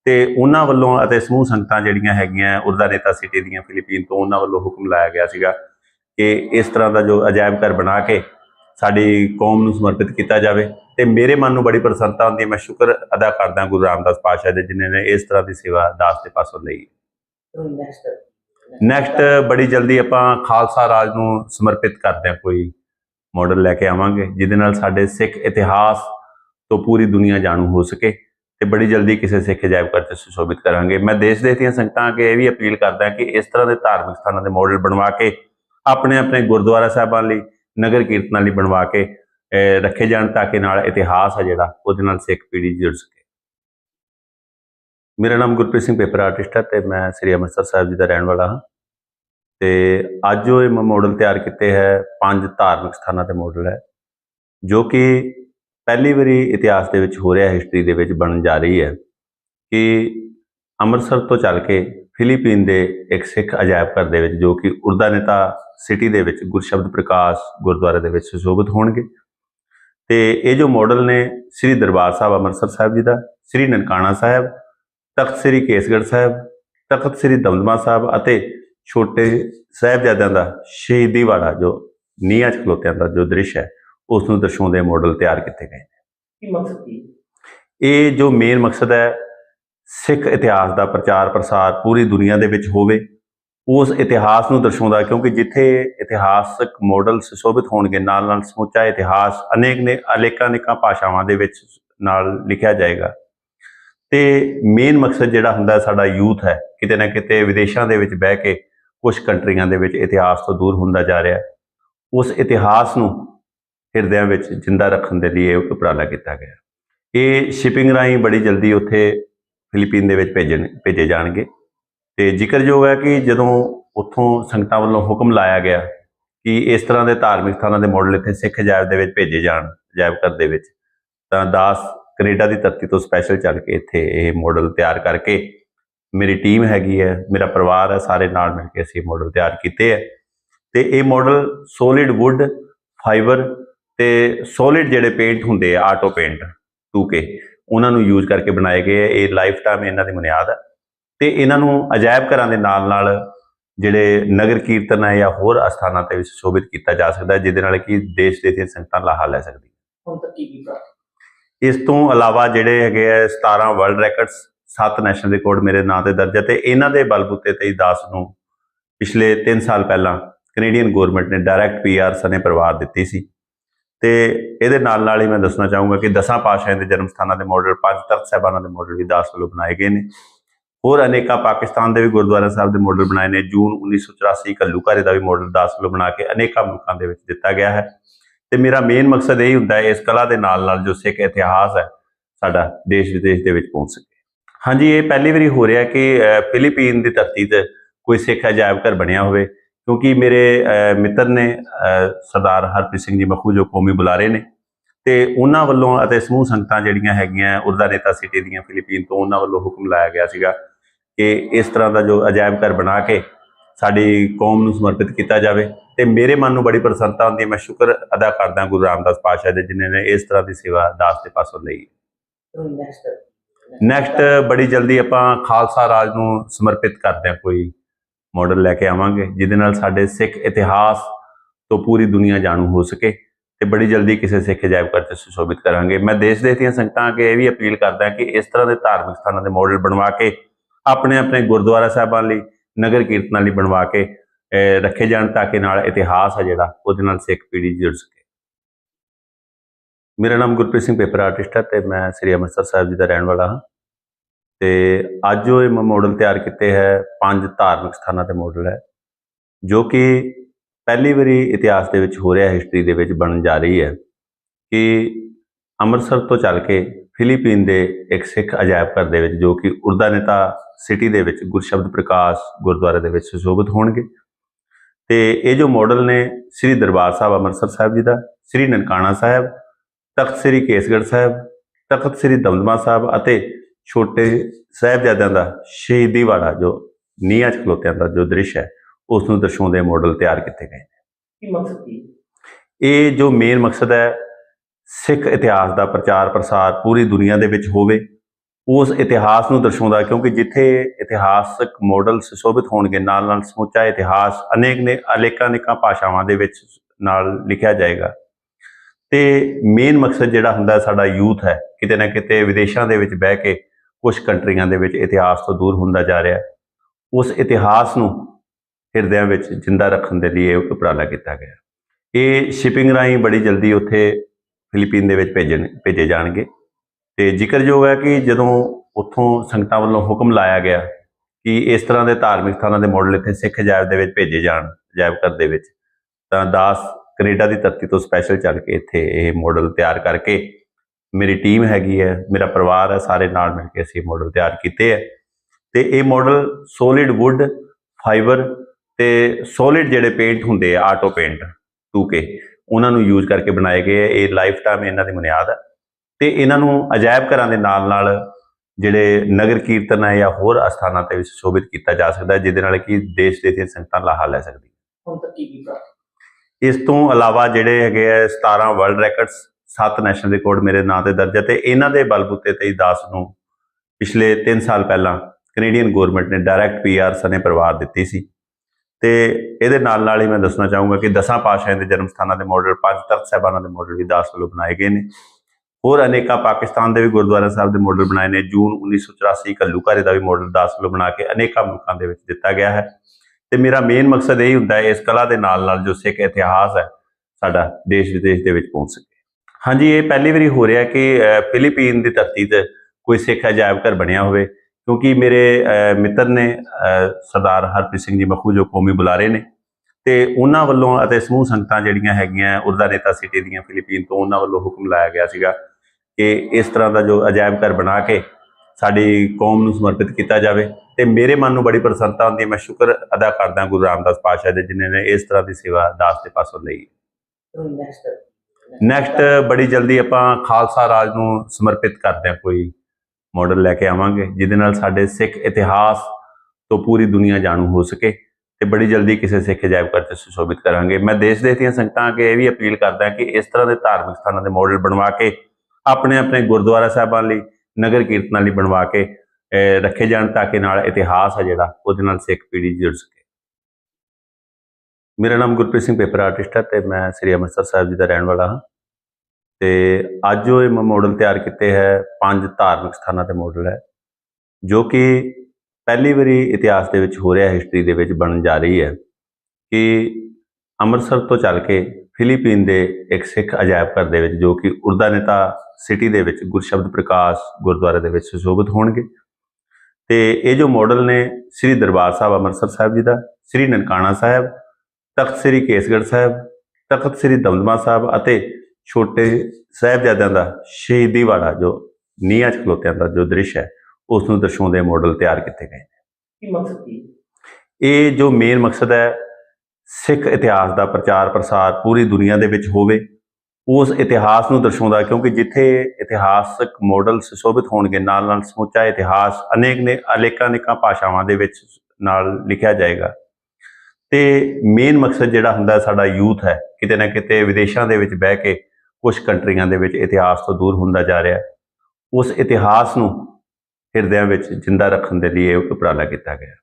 ਤੇ ਉਹਨਾਂ ਵੱਲੋਂ ਅਤੇ ਸਮੂਹ ਸੰਗਤਾਂ ਜਿਹੜੀਆਂ ਹੈਗੀਆਂ ਉਰਦਾ ਨੇਤਾ ਸਿਟੀ ਦੀਆਂ ਫਿਲੀਪੀਨ ਤੋਂ ਉਹਨਾਂ ਵੱਲੋਂ ਹੁਕਮ ਲਾਇਆ ਗਿਆ ਸੀਗਾ ਕਿ ਇਸ ਤਰ੍ਹਾਂ ਦਾ ਜੋ ਅਜਾਇਬ ਘਰ ਬਣਾ ਕੇ ਸਾਡੀ ਕੌਮ ਨੂੰ ਸਮਰਪਿਤ ਕੀਤਾ ਜਾਵੇ। ਤੇ ਮੇਰੇ ਮਨ ਨੂੰ ਬੜੀ ਪ੍ਰਸੰਨਤਾ ਹੁੰਦੀ ਹੈ ਮੈਂ ਸ਼ੁਕਰ ਅਦਾ ਕਰਦਾ ਗੁਰੂ ਰਾਮਦਾਸ ਪਾਤਸ਼ਾਹ ਦੇ ਜਿਨ੍ਹਾਂ ਨੇ ਇਸ ਤਰ੍ਹਾਂ ਦੀ ਸੇਵਾ ਦਾਸ ਦੇ ਪਾਸੋਂ ਲਈ। ਨੈਕਸਟ ਬੜੀ ਜਲਦੀ ਆਪਾਂ ਖਾਲਸਾ ਰਾਜ ਨੂੰ ਸਮਰਪਿਤ ਕਰਦੇ ਹਾਂ ਕੋਈ ਮਾਡਲ ਲੈ ਕੇ ਆਵਾਂਗੇ, ਜਿਹਦੇ ਨਾਲ ਸਾਡੇ ਸਿੱਖ ਇਤਿਹਾਸ ਤੋਂ ਪੂਰੀ ਦੁਨੀਆ ਜਾਣੂ ਹੋ ਸਕੇ ਤੇ ਬੜੀ ਜਲਦੀ ਕਿਸੇ ਸਿੱਖ ਅਜਾਇਬ ਘਰ 'ਤੇ ਸੁਸ਼ੋਭਿਤ ਕਰਾਂਗੇ। ਮੈਂ ਦੇਸ਼ ਦੇਸ਼ ਦੀਆਂ ਸੰਗਤਾਂ ਅੱਗੇ ਇਹ ਵੀ ਅਪੀਲ ਕਰਦਾ ਕਿ ਇਸ ਤਰ੍ਹਾਂ ਦੇ ਧਾਰਮਿਕ ਸਥਾਨਾਂ ਦੇ ਮਾਡਲ ਬਣਵਾ ਕੇ ਆਪਣੇ ਆਪਣੇ ਗੁਰਦੁਆਰਾ ਸਾਹਿਬਾਂ ਲਈ, ਨਗਰ ਕੀਰਤਨਾਂ ਲਈ ਬਣਵਾ ਕੇ ਰੱਖੇ ਜਾਣ ਤਾਂ ਕਿ ਨਾਲ ਇਤਿਹਾਸ ਹੈ ਜਿਹੜਾ, ਉਹਦੇ ਨਾਲ ਸਿੱਖ ਪੀੜ੍ਹੀ ਜੁੜ ਸਕੇ। ਮੇਰਾ ਨਾਮ ਗੁਰਪ੍ਰੀਤ ਸਿੰਘ, ਪੇਪਰ ਆਰਟਿਸਟ ਹੈ ਤੇ ਮੈਂ ਸ੍ਰੀ ਅੰਮ੍ਰਿਤਸਰ ਸਾਹਿਬ ਜੀ ਦਾ ਰਹਿਣ ਵਾਲਾ ਹਾਂ। ਤੇ ਅੱਜ ਉਹ ਇਹ ਮੈਂ ਮਾਡਲ ਤਿਆਰ ਕੀਤੇ ਹੈ, ਪੰਜ ਧਾਰਮਿਕ ਸਥਾਨਾਂ ਤੇ ਮਾਡਲ ਹੈ, ਜੋ ਕਿ ਪਹਿਲੀ ਵਾਰੀ ਇਤਿਹਾਸ ਦੇ ਵਿੱਚ ਹੋ ਰਿਹਾ ਹਿਸਟਰੀ ਦੇ ਵਿੱਚ ਬਣਨ ਜਾ ਰਹੀ ਹੈ ਕਿ ਅੰਮ੍ਰਿਤਸਰ ਤੋਂ ਚੱਲ ਕੇ ਫਿਲੀਪੀਨ ਦੇ ਇੱਕ ਸਿੱਖ ਅਜਾਇਬ ਘਰ ਦੇ ਵਿੱਚ, ਜੋ ਕਿ ਉਰਦਾਨੇਤਾ ਸਿਟੀ ਦੇ ਵਿੱਚ ਗੁਰਸ਼ਬਦ ਪ੍ਰਕਾਸ਼ ਗੁਰਦੁਆਰੇ ਦੇ ਵਿੱਚ ਸੁਸ਼ੋਭਿਤ ਹੋਣਗੇ ਤੇ ਇਹ ਜੋ ਮਾਡਲ ਨੇ ਸ੍ਰੀ ਦਰਬਾਰ ਸਾਹਿਬ ਅੰਮ੍ਰਿਤਸਰ ਸਾਹਿਬ ਜੀ ਦਾ, ਸ੍ਰੀ ਨਨਕਾਣਾ ਸਾਹਿਬ, ਤਖਤ ਸ੍ਰੀ ਕੇਸਗੜ੍ਹ ਸਾਹਿਬ, ਤਖਤ ਸ੍ਰੀ ਦਮਦਮਾ ਸਾਹਿਬ ਅਤੇ ਛੋਟੇ ਸਾਹਿਬਜ਼ਾਦਿਆਂ ਦਾ ਸ਼ਹੀਦੀ ਵਾਲਾ ਜੋ ਨੀਹਾਂ 'ਚ ਖਲੋਤਿਆਂ ਦਾ ਜੋ ਦ੍ਰਿਸ਼ ਹੈ ਉਸ ਨੂੰ ਦਰਸਾਉਂਦੇ ਮਾਡਲ ਤਿਆਰ ਕੀਤੇ ਗਏ ਕੀ ਮਕਸਦ ਕੀ? ਇਹ ਜੋ ਮੇਨ ਮਕਸਦ ਹੈ ਸਿੱਖ ਇਤਿਹਾਸ ਦਾ ਪ੍ਰਚਾਰ ਪ੍ਰਸਾਰ ਪੂਰੀ ਦੁਨੀਆ ਦੇ ਵਿੱਚ ਹੋਵੇ ਉਸ ਇਤਿਹਾਸ ਨੂੰ ਦਰਸਾਉਂਦਾ ਕਿਉਂਕਿ ਜਿੱਥੇ ਇਤਿਹਾਸਕ ਮਾਡਲ ਸੁਸ਼ੋਭਿਤ ਹੋਣਗੇ ਨਾਲ ਨਾਲ ਸਮੁੱਚਾ ਇਤਿਹਾਸ ਅਨੇਕ ਨੇ ਅਲੇਕਾਂ ਅਨੇਕਾਂ ਭਾਸ਼ਾਵਾਂ ਦੇ ਵਿੱਚ ਨਾਲ ਲਿਖਿਆ ਜਾਏਗਾ ਤੇ ਮੇਨ ਮਕਸਦ ਜਿਹੜਾ ਹੁੰਦਾ ਸਾਡਾ ਯੂਥ ਹੈ ਕਿਤੇ ਨਾ ਕਿਤੇ ਵਿਦੇਸ਼ਾਂ ਦੇ ਵਿੱਚ ਬਹਿ ਕੇ ਕੁਝ ਕੰਟਰੀਆਂ ਦੇ ਵਿੱਚ ਇਤਿਹਾਸ ਤੋਂ ਦੂਰ ਹੁੰਦਾ ਜਾ ਰਿਹਾ ਹੈ। ਉਸ ਇਤਿਹਾਸ ਨੂੰ ਹਿਰਦਿਆਂ ਵਿੱਚ ਜਿੰਦਾ ਰੱਖਣ ਦੇ ਲਈ ਇਹ ਉਪਰਾਲਾ ਕੀਤਾ ਗਿਆ। ਇਹ ਸ਼ਿਪਿੰਗ ਰਾਹੀਂ ਬੜੀ ਜਲਦੀ ਉੱਥੇ ਫਿਲੀਪੀਨ ਦੇ ਵਿੱਚ ਭੇਜਣ, ਭੇਜੇ ਜਾਣਗੇ। ਤੇ ਜ਼ਿਕਰਯੋਗ ਹੈ ਕਿ ਜਦੋਂ ਉੱਥੋਂ ਸੰਗਤਾਂ ਵੱਲੋਂ ਹੁਕਮ ਲਾਇਆ ਗਿਆ ਕਿ ਇਸ ਤਰ੍ਹਾਂ ਦੇ ਧਾਰਮਿਕ ਸਥਾਨਾਂ ਦੇ ਮਾਡਲ ਇੱਥੇ ਸਿੱਖ ਅਜਾਇਬ ਦੇ ਵਿੱਚ ਭੇਜੇ ਜਾਣ ਅਜਾਇਬ ਘਰ ਦੇ ਵਿੱਚ, ਤਾਂ ਦਾਸ ਕੈਨੇਡਾ ਦੀ ਧਰਤੀ ਤੋਂ ਸਪੈਸ਼ਲ ਚੱਲ ਕੇ ਇੱਥੇ ਇਹ ਮਾਡਲ ਤਿਆਰ ਕਰਕੇ ਮੇਰੀ ਟੀਮ ਹੈਗੀ ਹੈ ਮੇਰਾ ਪਰਿਵਾਰ ਹੈ ਸਾਰੇ ਨਾਲ ਮਿਲ ਕੇ ਅਸੀਂ ਮਾਡਲ ਤਿਆਰ ਕੀਤੇ ਹੈ। ਤੇ ਇਹ ਮਾਡਲ ਸੋਲਿਡ ਵੁੱਡ ਫਾਈਬਰ ਤੇ ਸੋਲਿਡ ਜਿਹੜੇ ਪੇਂਟ ਹੁੰਦੇ ਆ ਆਟੋ ਪੇਂਟ 2K ਉਹਨਾਂ ਨੂੰ ਯੂਜ਼ ਕਰਕੇ ਬਣਾਏ ਗਏ ਇਹ ਲਾਈਫ ਟਾਈਮ ਇਹਨਾਂ ਦੀ ਬੁਨਿਆਦ ਹੈ। ਤੇ ਇਹਨਾਂ ਨੂੰ ਅਜਾਇਬ ਘਰਾਂ ਦੇ ਨਾਲ ਨਾਲ ਜਿਹੜੇ ਨਗਰ ਕੀਰਤਨ ਹੈ ਜਾਂ ਹੋਰ ਅਸਥਾਨਾਂ ਤੇ ਵੀ ਸੁਸ਼ੋਭਿਤ ਕੀਤਾ ਜਾ ਸਕਦਾ ਹੈ ਜਿਹਦੇ ਨਾਲ ਕਿ ਦੇਸ਼ ਦੇ ਦੀਆਂ ਸੰਗਤਾਂ ਲਾਹਾ ਲੈ ਸਕਦੀ ਹੁਣ ਤੱਕ ਕੀ ਕੀ ਇਸ ਤੋਂ ਇਲਾਵਾ ਜਿਹੜੇ ਹੈਗੇ ਆ 17 ਵਰਲਡ ਰੈਕੋਰਡਸ ਸੱਤ ਨੈਸ਼ਨਲ ਰਿਕਾਰਡ ਮੇਰੇ ਨਾਂ ਤੇ ਦਰਜ ਹੈ ਤੇ ਇਹਨਾਂ ਦੇ ਬਲਬੂਤੇ ਤੇ ਹੀ ਦਾਸ ਨੂੰ ਪਿਛਲੇ 3 ਸਾਲ ਪਹਿਲਾਂ ਕੈਨੇਡੀਅਨ ਗਵਰਨਮੈਂਟ ਨੇ ਡਾਇਰੈਕਟ ਪੀਆਰ ਸਨੇ ਪਰਿਵਾਰ ਦਿੱਤੀ ਸੀ। ਤੇ ਇਹਦੇ ਨਾਲ ਨਾਲ ਹੀ ਮੈਂ ਦੱਸਣਾ ਚਾਹੂੰਗਾ ਕਿ ਦਸਾਂ ਪਾਤਸ਼ਾਹਾਂ ਦੇ ਜਨਮ ਸਥਾਨਾਂ ਦੇ ਮਾਡਲ ਪੰਜ ਤਖਤ ਸਾਹਿਬਾਨਾਂ ਦੇ ਮਾਡਲ ਵੀ ਦਾਸ ਵੱਲੋਂ ਬਣਾਏ ਗਏ ਨੇ। ਹੋਰ ਅਨੇਕਾਂ ਪਾਕਿਸਤਾਨ ਦੇ ਵੀ ਗੁਰਦੁਆਰਾ ਸਾਹਿਬ ਦੇ ਮਾਡਲ ਬਣਾਏ ਨੇ। ਜੂਨ 1984 ਘੱਲੂਘਾਰੇ ਦਾ ਵੀ ਮਾਡਲ ਦਾਸ ਵੱਲੋਂ ਬਣਾ ਕੇ ਅਨੇਕਾਂ ਮੁਲਕਾਂ ਦੇ ਵਿੱਚ ਦਿੱਤਾ ਗਿਆ ਹੈ। ਤੇ ਮੇਰਾ ਮੇਨ ਮਕਸਦ ਇਹ ਹੁੰਦਾ ਹੈ, ਇਸ ਕਲਾ ਦੇ ਨਾਲ ਨਾਲ ਜੋ ਸਿੱਖ ਇਤਿਹਾਸ ਹੈ, ਸਾਡਾ ਦੇਸ਼ ਵਿਦੇਸ਼ ਦੇ ਵਿੱਚ ਪਹੁੰਚ ਸਕੇ। ਹਾਂਜੀ, ਇਹ ਪਹਿਲੀ ਵਾਰੀ ਹੋ ਰਿਹਾ ਕਿ ਫਿਲੀਪੀਨ ਦੀ ਧਰਤੀ ਤੇ ਕੋਈ ਸਿੱਖ ਅਜਾਇਬ ਘਰ ਬਣਿਆ ਹੋਵੇ, ਕਿਉਂਕਿ ਮੇਰੇ ਮਿੱਤਰ ਨੇ ਸਰਦਾਰ ਹਰਪ੍ਰੀਤ ਸਿੰਘ ਜੀ ਮਖੂ ਜੋ ਕੌਮੀ ਬੁਲਾਰੇ ਨੇ, ਤੇ ਉਹਨਾਂ ਵੱਲੋਂ ਅਤੇ ਸਮੂਹ ਸੰਗਤਾਂ ਜਿਹੜੀਆਂ ਹੈਗੀਆਂ ਉਰਦਾ ਨੇਤਾ ਸਿਟੀ ਦੀਆਂ ਫਿਲੀਪੀਨ ਤੋਂ ਉਹਨਾਂ ਵੱਲੋਂ ਹੁਕਮ ਲਾਇਆ ਗਿਆ ਸੀਗਾ ਕਿ ਇਸ ਤਰ੍ਹਾਂ ਦਾ ਜੋ ਅਜਾਇਬ ਘਰ ਬਣਾ ਕੇ ਸਾਡੀ ਕੌਮ ਨੂੰ ਸਮਰਪਿਤ ਕੀਤਾ ਜਾਵੇ। ਤੇ ਮੇਰੇ ਮਨ ਨੂੰ ਬੜੀ ਪ੍ਰਸੰਨਤਾ ਹੁੰਦੀ ਹੈ ਮੈਂ ਸ਼ੁਕਰ ਅਦਾ ਕਰਦਾ ਗੁਰੂ ਰਾਮਦਾਸ ਪਾਤਸ਼ਾਹ ਦੇ, ਜਿਨ੍ਹਾਂ ਨੇ ਇਸ ਤਰ੍ਹਾਂ ਦੀ ਸੇਵਾ ਦਾਸ ਦੇ ਪਾਸੋਂ ਲਈ। ਹੁਣ ਨੈਕਸਟ ਬੜੀ ਜਲਦੀ ਆਪਾਂ ਖਾਲਸਾ ਰਾਜ ਨੂੰ ਸਮਰਪਿਤ ਕਰਦੇ ਹਾਂ, ਕੋਈ ਮਾਡਲ ਲੈ ਕੇ ਆਵਾਂਗੇ, ਜਿਹਦੇ ਨਾਲ ਸਾਡੇ ਸਿੱਖ ਇਤਿਹਾਸ ਤੋਂ ਪੂਰੀ ਦੁਨੀਆ ਜਾਣੂ ਹੋ ਸਕੇ ਤੇ ਬੜੀ ਜਲਦੀ ਕਿਸੇ ਸਿੱਖ ਅਜਾਇਬ ਘਰ 'ਤੇ ਸੁਸ਼ੋਭਿਤ ਕਰਾਂਗੇ। ਮੈਂ ਦੇਸ਼ ਦੇਸ਼ ਦੀਆਂ ਸੰਗਤਾਂ ਅੱਗੇ ਇਹ ਵੀ ਅਪੀਲ ਕਰਦਾ ਕਿ ਇਸ ਤਰ੍ਹਾਂ ਦੇ ਧਾਰਮਿਕ ਸਥਾਨਾਂ ਦੇ ਮਾਡਲ ਬਣਵਾ ਕੇ, ਆਪਣੇ ਆਪਣੇ ਗੁਰਦੁਆਰਾ ਸਾਹਿਬਾਂ ਲਈ, ਨਗਰ ਕੀਰਤਨਾਂ ਲਈ ਬਣਵਾ ਕੇ ਰੱਖੇ ਜਾਣ, ਤਾਂ ਕਿ ਨਾਲ ਇਤਿਹਾਸ ਆ ਜਿਹੜਾ, ਉਹਦੇ ਨਾਲ ਸਿੱਖ ਪੀੜ੍ਹੀ ਜੁੜ ਸਕੇ। ਮੇਰਾ ਨਾਮ ਗੁਰਪ੍ਰੀਤ ਸਿੰਘ ਪੇਪਰ ਆਰਟਿਸਟ ਹੈ ਤੇ ਮੈਂ ਸ੍ਰੀ ਅੰਮ੍ਰਿਤਸਰ ਸਾਹਿਬ ਜੀ ਦਾ ਰਹਿਣ ਵਾਲਾ ਹਾਂ। ਤੇ ਅੱਜ ਉਹ ਇਹ ਮੈਂ ਮਾਡਲ ਤਿਆਰ ਕੀਤੇ ਹੈ, ਪੰਜ ਧਾਰਮਿਕ ਸਥਾਨਾਂ ਤੇ ਮਾਡਲ ਹੈ, ਜੋ ਕਿ ਪਹਿਲੀ ਵਾਰੀ ਇਤਿਹਾਸ ਦੇ ਵਿੱਚ ਹੋ ਰਿਹਾ ਹਿਸਟਰੀ ਦੇ ਵਿੱਚ ਬਣਨ ਜਾ ਰਹੀ ਹੈ ਕਿ ਅੰਮ੍ਰਿਤਸਰ ਤੋਂ ਚੱਲ ਕੇ ਫਿਲੀਪੀਨ ਦੇ ਇੱਕ ਸਿੱਖ ਅਜਾਇਬ ਘਰ ਦੇ ਵਿੱਚ, ਜੋ ਕਿ ਉਰਦਾਨੇਤਾ ਸਿਟੀ ਦੇ ਵਿੱਚ ਗੁਰਸ਼ਬਦ ਪ੍ਰਕਾਸ਼ ਗੁਰਦੁਆਰੇ ਦੇ ਵਿੱਚ ਸੁਸ਼ੋਭਿਤ ਹੋਣਗੇ। ਤੇ ਇਹ ਜੋ ਮਾਡਲ ਨੇ, ਸ੍ਰੀ ਦਰਬਾਰ ਸਾਹਿਬ ਅੰਮ੍ਰਿਤਸਰ ਸਾਹਿਬ ਜੀ ਦਾ, ਸ੍ਰੀ ਨਨਕਾਣਾ ਸਾਹਿਬ ਤਖਤ ਸ੍ਰੀ ਕੇਸਗੜ੍ਹ ਸਾਹਿਬ ਤਖਤ ਸ੍ਰੀ ਦਮਦਮਾ ਸਾਹਿਬ ਅਤੇ ਛੋਟੇ ਸਾਹਿਬਜ਼ਾਦਿਆਂ ਦਾ ਸ਼ਹੀਦੀ ਵਾਲਾ ਜੋ ਨੀਹਾਂ 'ਚ ਖਲੋਤਿਆਂ ਦਾ ਜੋ ਦ੍ਰਿਸ਼ ਹੈ ਉਸ ਨੂੰ ਦਰਸਾਉਂਦੇ ਮਾਡਲ ਤਿਆਰ ਕੀਤੇ ਗਏ ਕੀ ਮਕਸਦ ਕੀ? ਇਹ ਜੋ ਮੇਨ ਮਕਸਦ ਹੈ ਸਿੱਖ ਇਤਿਹਾਸ ਦਾ ਪ੍ਰਚਾਰ ਪ੍ਰਸਾਰ ਪੂਰੀ ਦੁਨੀਆ ਦੇ ਵਿੱਚ ਹੋਵੇ ਉਸ ਇਤਿਹਾਸ ਨੂੰ ਦਰਸਾਉਂਦਾ ਕਿਉਂਕਿ ਜਿੱਥੇ ਇਤਿਹਾਸਕ ਮਾਡਲ ਸੁਸ਼ੋਭਿਤ ਹੋਣਗੇ ਨਾਲ ਨਾਲ ਸਮੁੱਚਾ ਇਤਿਹਾਸ ਅਨੇਕ ਨੇ ਅਲੇਕਾਂ ਅਨੇਕਾਂ ਭਾਸ਼ਾਵਾਂ ਦੇ ਵਿੱਚ ਨਾਲ ਲਿਖਿਆ ਜਾਏਗਾ ਤੇ ਮੇਨ ਮਕਸਦ ਜਿਹੜਾ ਹੁੰਦਾ ਸਾਡਾ ਯੂਥ ਹੈ, ਕਿਤੇ ਨਾ ਕਿਤੇ ਵਿਦੇਸ਼ਾਂ ਦੇ ਵਿੱਚ ਬਹਿ ਕੇ ਕੁਝ ਕੰਟਰੀਆਂ ਦੇ ਵਿੱਚ ਇਤਿਹਾਸ ਤੋਂ ਦੂਰ ਹੁੰਦਾ ਜਾ ਰਿਹਾ। ਹੈ ਉਸ ਇਤਿਹਾਸ ਨੂੰ ਹਿਰਦਿਆਂ ਵਿੱਚ ਜਿੰਦਾ ਰੱਖਣ ਦੇ ਲਈ ਇਹ ਉਪਰਾਲਾ ਕੀਤਾ ਗਿਆ। ਇਹ ਸ਼ਿਪਿੰਗ ਰਾਹੀਂ ਬੜੀ ਜਲਦੀ ਉੱਥੇ ਫਿਲੀਪੀਨ ਦੇ ਵਿੱਚ ਭੇਜਣ, ਭੇਜੇ ਜਾਣਗੇ। ਤੇ ਜ਼ਿਕਰਯੋਗ ਹੈ ਕਿ ਜਦੋਂ ਉੱਥੋਂ ਸੰਗਤਾਂ ਵੱਲੋਂ ਹੁਕਮ ਲਾਇਆ ਗਿਆ ਕਿ ਇਸ ਤਰ੍ਹਾਂ ਦੇ ਧਾਰਮਿਕ ਸਥਾਨਾਂ ਦੇ ਮਾਡਲ ਇੱਥੇ ਸਿੱਖ ਅਜਾਇਬ ਦੇ ਵਿੱਚ ਭੇਜੇ ਜਾਣ ਅਜਾਇਬ ਘਰ ਦੇ ਵਿੱਚ, ਤਾਂ ਦਾਸ ਕੈਨੇਡਾ ਦੀ ਧਰਤੀ ਤੋਂ ਸਪੈਸ਼ਲ ਚੱਲ ਕੇ ਇੱਥੇ ਇਹ ਮਾਡਲ ਤਿਆਰ ਕਰਕੇ ਮੇਰੀ ਟੀਮ ਹੈਗੀ ਹੈ, ਮੇਰਾ ਪਰਿਵਾਰ ਹੈ, ਸਾਰੇ ਨਾਲ ਮਿਲ ਕੇ ਅਸੀਂ ਮਾਡਲ ਤਿਆਰ ਕੀਤੇ ਹੈ। ਤੇ ਇਹ ਮਾਡਲ ਸੋਲਿਡ ਵੁੱਡ ਫਾਈਬਰ ਤੇ ਸੋਲਿਡ ਜਿਹੜੇ ਪੇਂਟ ਹੁੰਦੇ ਆ ਆਟੋ ਪੇਂਟ 2K ਉਹਨਾਂ ਨੂੰ ਯੂਜ਼ ਕਰਕੇ ਬਣਾਏ ਗਏ ਆ। ਇਹ ਲਾਈਫ ਟਾਈਮ ਇਹਨਾਂ ਦੀ ਬੁਨਿਆਦ ਹੈ। ਤੇ ਇਹਨਾਂ ਨੂੰ ਅਜਾਇਬ ਘਰਾਂ ਦੇ ਨਾਲ ਨਾਲ ਜਿਹੜੇ ਨਗਰ ਕੀਰਤਨ ਹੈ ਜਾਂ ਹੋਰ ਅਸਥਾਨਾਂ ਤੇ ਵੀ ਸੁਸ਼ੋਭਿਤ ਕੀਤਾ ਜਾ ਸਕਦਾ ਹੈ, ਜਿਹਦੇ ਨਾਲ ਕਿ ਦੇਸ਼ ਦੇ ਦੀਆਂ ਸੰਗਤਾਂ ਲਾਹਾ ਲੈ ਸਕਦੀ ਹੁਣ ਤੱਕ ਕੀ ਕੀ ਪ੍ਰਾਪਤ ਇਸ ਤੋਂ ਇਲਾਵਾ ਜਿਹੜੇ ਹੈਗੇ ਆ 17 ਵਰਲਡ ਰੈਕੋਰਡਸ 7 ਨੈਸ਼ਨਲ ਰਿਕਾਰਡ ਮੇਰੇ ਨਾਂ ਤੇ ਦਰਜ ਹੈ ਤੇ ਇਹਨਾਂ ਦੇ ਬਲਬੂਤੇ ਤੇ ਹੀ ਦਾਸ ਨੂੰ ਪਿਛਲੇ 3 ਸਾਲ ਪਹਿਲਾਂ ਕੈਨੇਡੀਅਨ ਗਵਰਨਮੈਂਟ ਨੇ ਡਾਇਰੈਕਟ ਪੀਆਰ ਸਨੇ ਪਰਿਵਾਰ ਦਿੱਤੀ ਸੀ। ਤੇ ਇਹਦੇ ਨਾਲ ਨਾਲ ਹੀ ਮੈਂ ਦੱਸਣਾ ਚਾਹੂੰਗਾ ਕਿ ਦਸਾਂ ਪਾਤਸ਼ਾਹਾਂ ਦੇ ਜਨਮ ਸਥਾਨਾਂ ਦੇ ਮਾਡਲ ਪੰਜ ਤਖਤ ਸਾਹਿਬਾਨਾਂ ਦੇ ਮਾਡਲ ਵੀ ਦਾਸ ਵੱਲੋਂ ਬਣਾਏ ਗਏ ਨੇ। ਹੋਰ ਅਨੇਕਾਂ ਪਾਕਿਸਤਾਨ ਦੇ ਵੀ ਗੁਰਦੁਆਰਾ ਸਾਹਿਬ ਦੇ ਮਾਡਲ ਬਣਾਏ ਨੇ। ਜੂਨ 1984 ਘੱਲੂਘਾਰੇ ਦਾ ਵੀ ਮਾਡਲ ਦਾਸ ਵੱਲੋਂ ਬਣਾ ਕੇ ਅਨੇਕਾਂ ਮੁਲਕਾਂ ਦੇ ਵਿੱਚ ਦਿੱਤਾ ਗਿਆ ਹੈ। ਤੇ ਮੇਰਾ ਮੇਨ ਮਕਸਦ ਇਹ ਹੁੰਦਾ ਹੈ, ਇਸ ਕਲਾ ਦੇ ਨਾਲ ਨਾਲ ਜੋ ਸਿੱਖ ਇਤਿਹਾਸ ਹੈ, ਸਾਡਾ ਦੇਸ਼ ਵਿਦੇਸ਼ ਦੇ ਵਿੱਚ ਪਹੁੰਚ ਸਕੇ। ਹਾਂਜੀ, ਇਹ ਪਹਿਲੀ ਵਾਰੀ ਹੋ ਰਿਹਾ ਕਿ ਫਿਲੀਪੀਨ ਦੀ ਧਰਤੀ ਤੇ ਕੋਈ ਸਿੱਖ ਅਜਾਇਬ ਘਰ ਬਣਿਆ ਹੋਵੇ, ਕਿਉਂਕਿ ਮੇਰੇ ਮਿੱਤਰ ਨੇ ਸਰਦਾਰ ਹਰਪ੍ਰੀਤ ਸਿੰਘ ਜੀ ਮੱਖੂ ਜੋ ਕੌਮੀ ਬੁਲਾਰੇ ਨੇ, ਤੇ ਉਹਨਾਂ ਵੱਲੋਂ ਅਤੇ ਸਮੂਹ ਸੰਗਤਾਂ ਜਿਹੜੀਆਂ ਹੈਗੀਆਂ ਉਰਦਾ ਨੇਤਾ ਸਿਟੀ ਦੀਆਂ ਫਿਲੀਪੀਨ ਤੋਂ ਉਹਨਾਂ ਵੱਲੋਂ ਹੁਕਮ ਲਾਇਆ ਗਿਆ ਸੀਗਾ ਕਿ ਇਸ ਤਰ੍ਹਾਂ ਦਾ ਜੋ ਅਜਾਇਬ ਘਰ ਬਣਾ ਕੇ ਸਾਡੀ ਕੌਮ ਨੂੰ ਸਮਰਪਿਤ ਕੀਤਾ ਜਾਵੇ। ਤੇ ਮੇਰੇ ਮਨ ਨੂੰ ਬੜੀ ਪ੍ਰਸੰਨਤਾ ਹੁੰਦੀ ਹੈ। ਮੈਂ ਸ਼ੁਕਰ ਅਦਾ ਕਰਦਾ ਗੁਰੂ ਰਾਮਦਾਸ ਪਾਤਸ਼ਾਹ ਦੇ ਜਿਨ੍ਹਾਂ ਨੇ ਇਸ ਤਰ੍ਹਾਂ ਦੀ ਸੇਵਾ ਦਾਸ ਦੇ ਪਾਸੋਂ ਲਈ। ਨੈਕਸਟ ਬੜੀ ਜਲਦੀ ਆਪਾਂ ਖਾਲਸਾ ਰਾਜ ਨੂੰ ਸਮਰਪਿਤ ਕਰਦੇ ਹਾਂ। ਕੋਈ ਮਾਡਲ ਲੈ ਕੇ ਆਵਾਂਗੇ ਜਿਹਦੇ ਨਾਲ ਸਾਡੇ ਸਿੱਖ ਇਤਿਹਾਸ ਤੋਂ ਪੂਰੀ ਦੁਨੀਆ ਜਾਣੂ ਹੋ ਸਕੇ ਤੇ ਬੜੀ ਜਲਦੀ ਕਿਸੇ ਸਿੱਖ ਅਜਾਇਬ ਘਰ ਤੇ ਸੁਸ਼ੋਭਿਤ ਕਰਾਂਗੇ। ਮੈਂ ਦੇਸ਼ ਦੇਸ਼ ਦੀਆਂ ਸੰਗਤਾਂ ਅੱਗੇ ਇਹ ਵੀ ਅਪੀਲ ਕਰਦਾ ਕਿ ਇਸ ਤਰ੍ਹਾਂ ਦੇ ਧਾਰਮਿਕ ਸਥਾਨਾਂ ਦੇ ਮਾਡਲ ਬਣਵਾ ਕੇ ਆਪਣੇ ਆਪਣੇ ਗੁਰਦੁਆਰਾ ਸਾਹਿਬਾਂ ਲਈ ਨਗਰ ਕੀਰਤਨਾਂ ਲਈ ਬਣਵਾ ਕੇ ਰੱਖੇ ਜਾਣ ਤਾਂ ਕਿ ਨਾਲ ਇਤਿਹਾਸ ਹੈ ਜਿਹੜਾ, ਉਹਦੇ ਨਾਲ ਸਿੱਖ ਪੀੜ੍ਹੀ ਜੁੜ ਸਕੇ। ਮੇਰਾ ਨਾਮ ਗੁਰਪ੍ਰੀਤ ਸਿੰਘ ਪੇਪਰ ਆਰਟਿਸਟ ਹੈ ਤੇ ਮੈਂ ਸ੍ਰੀ ਅੰਮ੍ਰਿਤਸਰ ਸਾਹਿਬ ਜੀ ਦਾ ਰਹਿਣ ਵਾਲਾ ਹਾਂ। ਤੇ ਅੱਜ ਉਹ ਇਹ ਮੈਂ ਮਾਡਲ ਤਿਆਰ ਕੀਤੇ ਹੈ, ਪੰਜ ਧਾਰਮਿਕ ਸਥਾਨਾਂ ਤੇ ਮਾਡਲ ਹੈ, ਜੋ ਕਿ ਪਹਿਲੀ ਵਾਰੀ ਇਤਿਹਾਸ ਦੇ ਵਿੱਚ ਹੋ ਰਿਹਾ ਹਿਸਟਰੀ ਦੇ ਵਿੱਚ ਬਣਨ ਜਾ ਰਹੀ ਹੈ ਕਿ ਅੰਮ੍ਰਿਤਸਰ ਤੋਂ ਚੱਲ ਕੇ ਫਿਲੀਪੀਨ ਦੇ ਇੱਕ ਸਿੱਖ ਅਜਾਇਬ ਘਰ ਦੇ ਵਿੱਚ, ਜੋ ਕਿ ਉਰਦਾ ਨੇਤਾ ਸਿਟੀ ਦੇ ਵਿੱਚ ਗੁਰਸ਼ਬਦ ਪ੍ਰਕਾਸ਼ ਗੁਰਦੁਆਰੇ ਦੇ ਵਿੱਚ ਸੁਸ਼ੋਭਿਤ ਹੋਣਗੇ ਤੇ ਇਹ ਜੋ ਮਾਡਲ ਨੇ ਸ੍ਰੀ ਦਰਬਾਰ ਸਾਹਿਬ ਅੰਮ੍ਰਿਤਸਰ ਸਾਹਿਬ ਜੀ ਦਾ ਸ੍ਰੀ ਨਨਕਾਣਾ ਸਾਹਿਬ ਤਖਤ ਸ੍ਰੀ ਕੇਸਗੜ੍ਹ ਸਾਹਿਬ ਤਖਤ ਸ੍ਰੀ ਦਮਦਮਾ ਸਾਹਿਬ ਅਤੇ ਛੋਟੇ ਸਾਹਿਬਜ਼ਾਦਿਆਂ ਦਾ ਸ਼ਹੀਦੀ ਵਾਲਾ ਜੋ ਨੀਹਾਂ 'ਚ ਖਲੋਤਿਆਂ ਦਾ ਜੋ ਦ੍ਰਿਸ਼ ਹੈ ਉਸ ਨੂੰ ਦਰਸਾਉਂਦੇ ਮਾਡਲ ਤਿਆਰ ਕੀਤੇ ਗਏ ਕੀ ਮਕਸਦ ਕੀ ਇਹ ਜੋ ਮੇਨ ਮਕਸਦ ਹੈ ਸਿੱਖ ਇਤਿਹਾਸ ਦਾ ਪ੍ਰਚਾਰ ਪ੍ਰਸਾਰ ਪੂਰੀ ਦੁਨੀਆ ਦੇ ਵਿੱਚ ਹੋਵੇ ਉਸ ਇਤਿਹਾਸ ਨੂੰ ਦਰਸਾਉਂਦਾ ਕਿਉਂਕਿ ਜਿੱਥੇ ਇਤਿਹਾਸਕ ਮਾਡਲ ਸੁਸ਼ੋਭਿਤ ਹੋਣਗੇ, ਨਾਲ ਨਾਲ ਸਮੁੱਚਾ ਇਤਿਹਾਸ ਅਨੇਕ ਨੇ ਅਲੇਕਾਂ ਅਨੇਕਾਂ ਭਾਸ਼ਾਵਾਂ ਦੇ ਵਿੱਚ ਨਾਲ ਲਿਖਿਆ ਜਾਏਗਾ। ਤੇ ਮੇਨ ਮਕਸਦ ਜਿਹੜਾ ਹੁੰਦਾ ਸਾਡਾ ਯੂਥ ਹੈ, ਕਿਤੇ ਨਾ ਕਿਤੇ ਵਿਦੇਸ਼ਾਂ ਦੇ ਵਿੱਚ ਬਹਿ ਕੇ ਕੁਝ ਕੰਟਰੀਆਂ ਦੇ ਵਿੱਚ ਇਤਿਹਾਸ ਤੋਂ ਦੂਰ ਹੁੰਦਾ ਜਾ ਰਿਹਾ ਉਸ ਇਤਿਹਾਸ ਨੂੰ ਹਿਰਦਿਆਂ ਵਿੱਚ ਜਿੰਦਾ ਰੱਖਣ ਦੇ ਲਈ ਇਹ ਉਪਰਾਲਾ ਕੀਤਾ ਗਿਆ।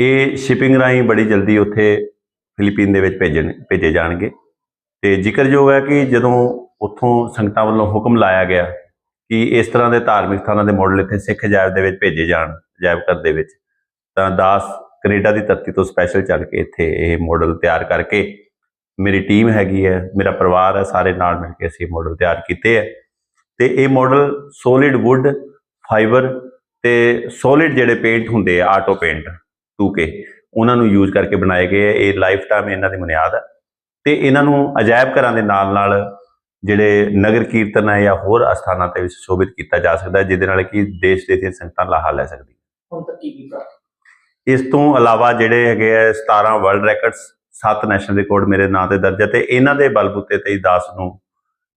ਇਹ ਸ਼ਿਪਿੰਗ ਰਾਹੀਂ ਬੜੀ ਜਲਦੀ ਉੱਥੇ ਫਿਲੀਪੀਨ ਦੇ ਵਿੱਚ ਭੇਜਣ, ਭੇਜੇ ਜਾਣਗੇ। ਤੇ ਜ਼ਿਕਰਯੋਗ ਹੈ ਕਿ ਜਦੋਂ ਉੱਥੋਂ ਸੰਗਤਾਂ ਵੱਲੋਂ ਹੁਕਮ ਲਾਇਆ ਗਿਆ ਕਿ ਇਸ ਤਰ੍ਹਾਂ ਦੇ ਧਾਰਮਿਕ ਸਥਾਨਾਂ ਦੇ ਮਾਡਲ ਇੱਥੇ ਸਿੱਖ ਅਜਾਇਬ ਦੇ ਵਿੱਚ ਭੇਜੇ ਜਾਣ, ਅਜਾਇਬ ਘਰ ਦੇ ਵਿੱਚ, ਤਾਂ ਦਾਸ ਕੈਨੇਡਾ ਦੀ ਧਰਤੀ ਤੋਂ ਸਪੈਸ਼ਲ ਚੱਲ ਕੇ ਇੱਥੇ ਇਹ ਮਾਡਲ ਤਿਆਰ ਕਰਕੇ ਮੇਰੀ ਟੀਮ ਹੈਗੀ ਹੈ, ਮੇਰਾ ਪਰਿਵਾਰ ਹੈ, ਸਾਰੇ ਨਾਲ ਮਿਲ ਕੇ ਅਸੀਂ ਮਾਡਲ ਤਿਆਰ ਕੀਤੇ ਹੈ। ਤੇ ਇਹ ਮਾਡਲ ਸੋਲਿਡ ਵੁੱਡ ਫਾਈਬਰ ਤੇ ਸੋਲਿਡ ਜਿਹੜੇ ਪੇਂਟ ਹੁੰਦੇ ਆ ਆਟੋ ਪੇਂਟ 2K ਉਹਨਾਂ ਨੂੰ ਯੂਜ਼ ਕਰਕੇ ਬਣਾਏ ਗਏ ਆ। ਇਹ ਲਾਈਫ ਟਾਈਮ ਇਹਨਾਂ ਦੀ ਬੁਨਿਆਦ ਹੈ ਤੇ ਇਹਨਾਂ ਨੂੰ ਅਜਾਇਬ ਘਰਾਂ ਦੇ ਨਾਲ ਨਾਲ ਜਿਹੜੇ ਨਗਰ ਕੀਰਤਨ ਹੈ ਜਾਂ ਹੋਰ ਅਸਥਾਨਾਂ ਤੇ ਵੀ ਸੁਸ਼ੋਭਿਤ ਕੀਤਾ ਜਾ ਸਕਦਾ ਹੈ ਜਿਹਦੇ ਨਾਲ ਕਿ ਦੇਸ਼ ਦੇ ਦੀਆਂ ਸੰਗਤਾਂ ਲਾਹਾ ਲੈ ਸਕਦੀ ਹੁਣ ਤੱਕ ਕੀ ਕੀ ਪ੍ਰਾਪਤ ਇਸ ਤੋਂ ਇਲਾਵਾ ਜਿਹੜੇ ਹੈਗੇ ਆ 17 ਵਰਲਡ ਰੈਕੋਰਡਸ 7 ਨੈਸ਼ਨਲ ਰਿਕਾਰਡ ਮੇਰੇ ਨਾਂ ਤੇ ਦਰਜ ਹੈ ਤੇ ਇਹਨਾਂ ਦੇ ਬਲਬੂਤੇ ਤੇ ਦਾਸ ਨੂੰ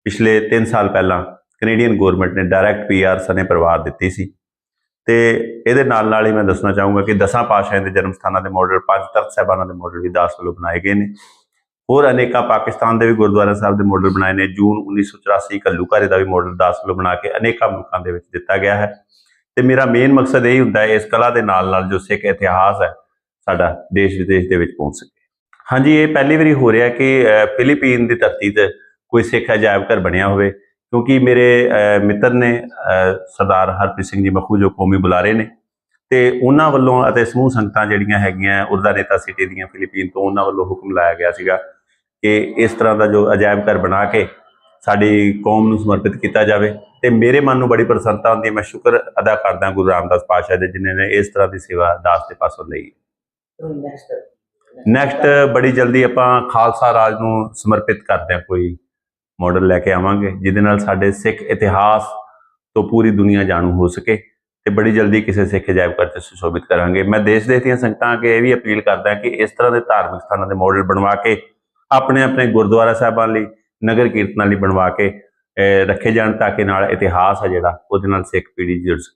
ਪਿਛਲੇ 3 ਸਾਲ ਪਹਿਲਾਂ ਕੈਨੇਡੀਅਨ ਗਵਰਨਮੈਂਟ ਨੇ ਡਾਇਰੈਕਟ ਪੀਆਰ ਸਨੇ ਪਰਿਵਾਰ ਦਿੱਤੀ ਸੀ। ਤੇ ਇਹਦੇ ਨਾਲ ਨਾਲ ਹੀ ਮੈਂ ਦੱਸਣਾ ਚਾਹੂੰਗਾ ਕਿ ਦਸਾਂ ਪਾਤਸ਼ਾਹਾਂ ਦੇ ਜਨਮ ਸਥਾਨਾਂ ਦੇ ਮਾਡਲ ਪੰਜ ਤਖਤ ਸਾਹਿਬਾਨਾਂ ਦੇ ਮਾਡਲ ਵੀ ਦਾਸ ਵੱਲੋਂ ਬਣਾਏ ਗਏ ਨੇ। ਹੋਰ ਅਨੇਕਾਂ ਪਾਕਿਸਤਾਨ ਦੇ ਵੀ ਗੁਰਦੁਆਰਾ ਸਾਹਿਬ ਦੇ ਮਾਡਲ ਬਣਾਏ ਨੇ। ਜੂਨ 1984 ਘੱਲੂਘਾਰੇ ਦਾ ਵੀ ਮਾਡਲ ਦਾਸ ਵੱਲੋਂ ਬਣਾ ਕੇ ਅਨੇਕਾਂ ਮੁਲਕਾਂ ਦੇ ਵਿੱਚ ਦਿੱਤਾ ਗਿਆ ਹੈ। ਤੇ ਮੇਰਾ ਮੇਨ ਮਕਸਦ ਇਹ ਹੁੰਦਾ ਹੈ, ਇਸ ਕਲਾ ਦੇ ਨਾਲ ਨਾਲ ਜੋ ਸਿੱਖ ਇਤਿਹਾਸ ਹੈ, ਸਾਡਾ ਦੇਸ਼ ਵਿਦੇਸ਼ ਦੇ ਵਿੱਚ ਪਹੁੰਚ ਸਕੇ। ਹਾਂਜੀ, ਇਹ ਪਹਿਲੀ ਵਾਰੀ ਹੋ ਰਿਹਾ ਕਿ ਫਿਲੀਪੀਨ ਦੀ ਧਰਤੀ ਤੇ ਕੋਈ ਸਿੱਖ ਅਜਾਇਬ ਘਰ ਬਣਿਆ ਹੋਵੇ, ਕਿਉਂਕਿ ਮੇਰੇ ਮਿੱਤਰ ਨੇ ਸਰਦਾਰ ਹਰਪ੍ਰੀਤ ਸਿੰਘ ਜੀ ਮੱਖੂ ਜੋ ਕੌਮੀ ਬੁਲਾਰੇ ਨੇ, ਤੇ ਉਹਨਾਂ ਵੱਲੋਂ ਅਤੇ ਸਮੂਹ ਸੰਗਤਾਂ ਜਿਹੜੀਆਂ ਹੈਗੀਆਂ, ਉਰਦਾ ਨੇਤਾ ਸਿਟੀ ਦੀਆਂ ਫਿਲੀਪੀਨ ਤੋਂ ਉਹਨਾਂ ਵੱਲੋਂ ਹੁਕਮ ਲਾਇਆ ਗਿਆ ਸੀਗਾ ਕਿ ਇਸ ਤਰ੍ਹਾਂ ਦਾ ਜੋ ਅਜਾਇਬ ਘਰ ਬਣਾ ਕੇ ਸਾਡੀ ਕੌਮ ਨੂੰ ਸਮਰਪਿਤ ਕੀਤਾ ਜਾਵੇ। ਤੇ ਮੇਰੇ ਮਨ ਨੂੰ ਬੜੀ ਪ੍ਰਸੰਨਤਾ ਹੁੰਦੀ ਹੈ ਮੈਂ ਸ਼ੁਕਰ ਅਦਾ ਕਰਦਾ ਗੁਰੂ ਰਾਮਦਾਸ ਪਾਤਸ਼ਾਹ ਦੇ ਜਿਨ੍ਹਾਂ ਨੇ ਇਸ ਤਰ੍ਹਾਂ ਦੀ ਸੇਵਾ ਦਾਸ ਦੇ ਪਾਸੋਂ ਲਈ। ਨੈਕਸਟ ਬੜੀ ਜਲਦੀ ਆਪਾਂ ਖਾਲਸਾ ਰਾਜ ਨੂੰ ਸਮਰਪਿਤ ਕਰਦੇ ਹਾਂ, ਕੋਈ ਮਾਡਲ ਲੈ ਕੇ ਆਵਾਂਗੇ, ਜਿਹਦੇ ਨਾਲ ਸਾਡੇ ਸਿੱਖ ਇਤਿਹਾਸ ਤੋਂ ਪੂਰੀ ਦੁਨੀਆ ਜਾਣੂ ਹੋ ਸਕੇ ਤੇ ਬੜੀ ਜਲਦੀ ਕਿਸੇ ਸਿੱਖ ਅਜਾਇਬ ਘਰ ਤੇ ਸੁਸ਼ੋਭਿਤ ਕਰਾਂਗੇ। ਮੈਂ ਦੇਸ਼ ਦੇਸ਼ ਦੀਆਂ ਸੰਗਤਾਂ ਅੱਗੇ ਇਹ ਵੀ ਅਪੀਲ ਕਰਦਾ ਕਿ ਇਸ ਤਰ੍ਹਾਂ ਦੇ ਧਾਰਮਿਕ ਸਥਾਨਾਂ ਦੇ ਮਾਡਲ ਬਣਵਾ ਕੇ ਆਪਣੇ ਆਪਣੇ ਗੁਰਦੁਆਰਾ ਸਾਹਿਬਾਂ ਲਈ, ਨਗਰ ਕੀਰਤਨਾਂ ਲਈ ਬਣਵਾ ਕੇ ਰੱਖੇ ਜਾਣ ਤਾਂ ਕਿ ਨਾਲ ਇਤਿਹਾਸ ਆ ਜਿਹੜਾ, ਉਹਦੇ ਨਾਲ ਸਿੱਖ ਪੀੜ੍ਹੀ ਜੁੜ ਸਕੇ।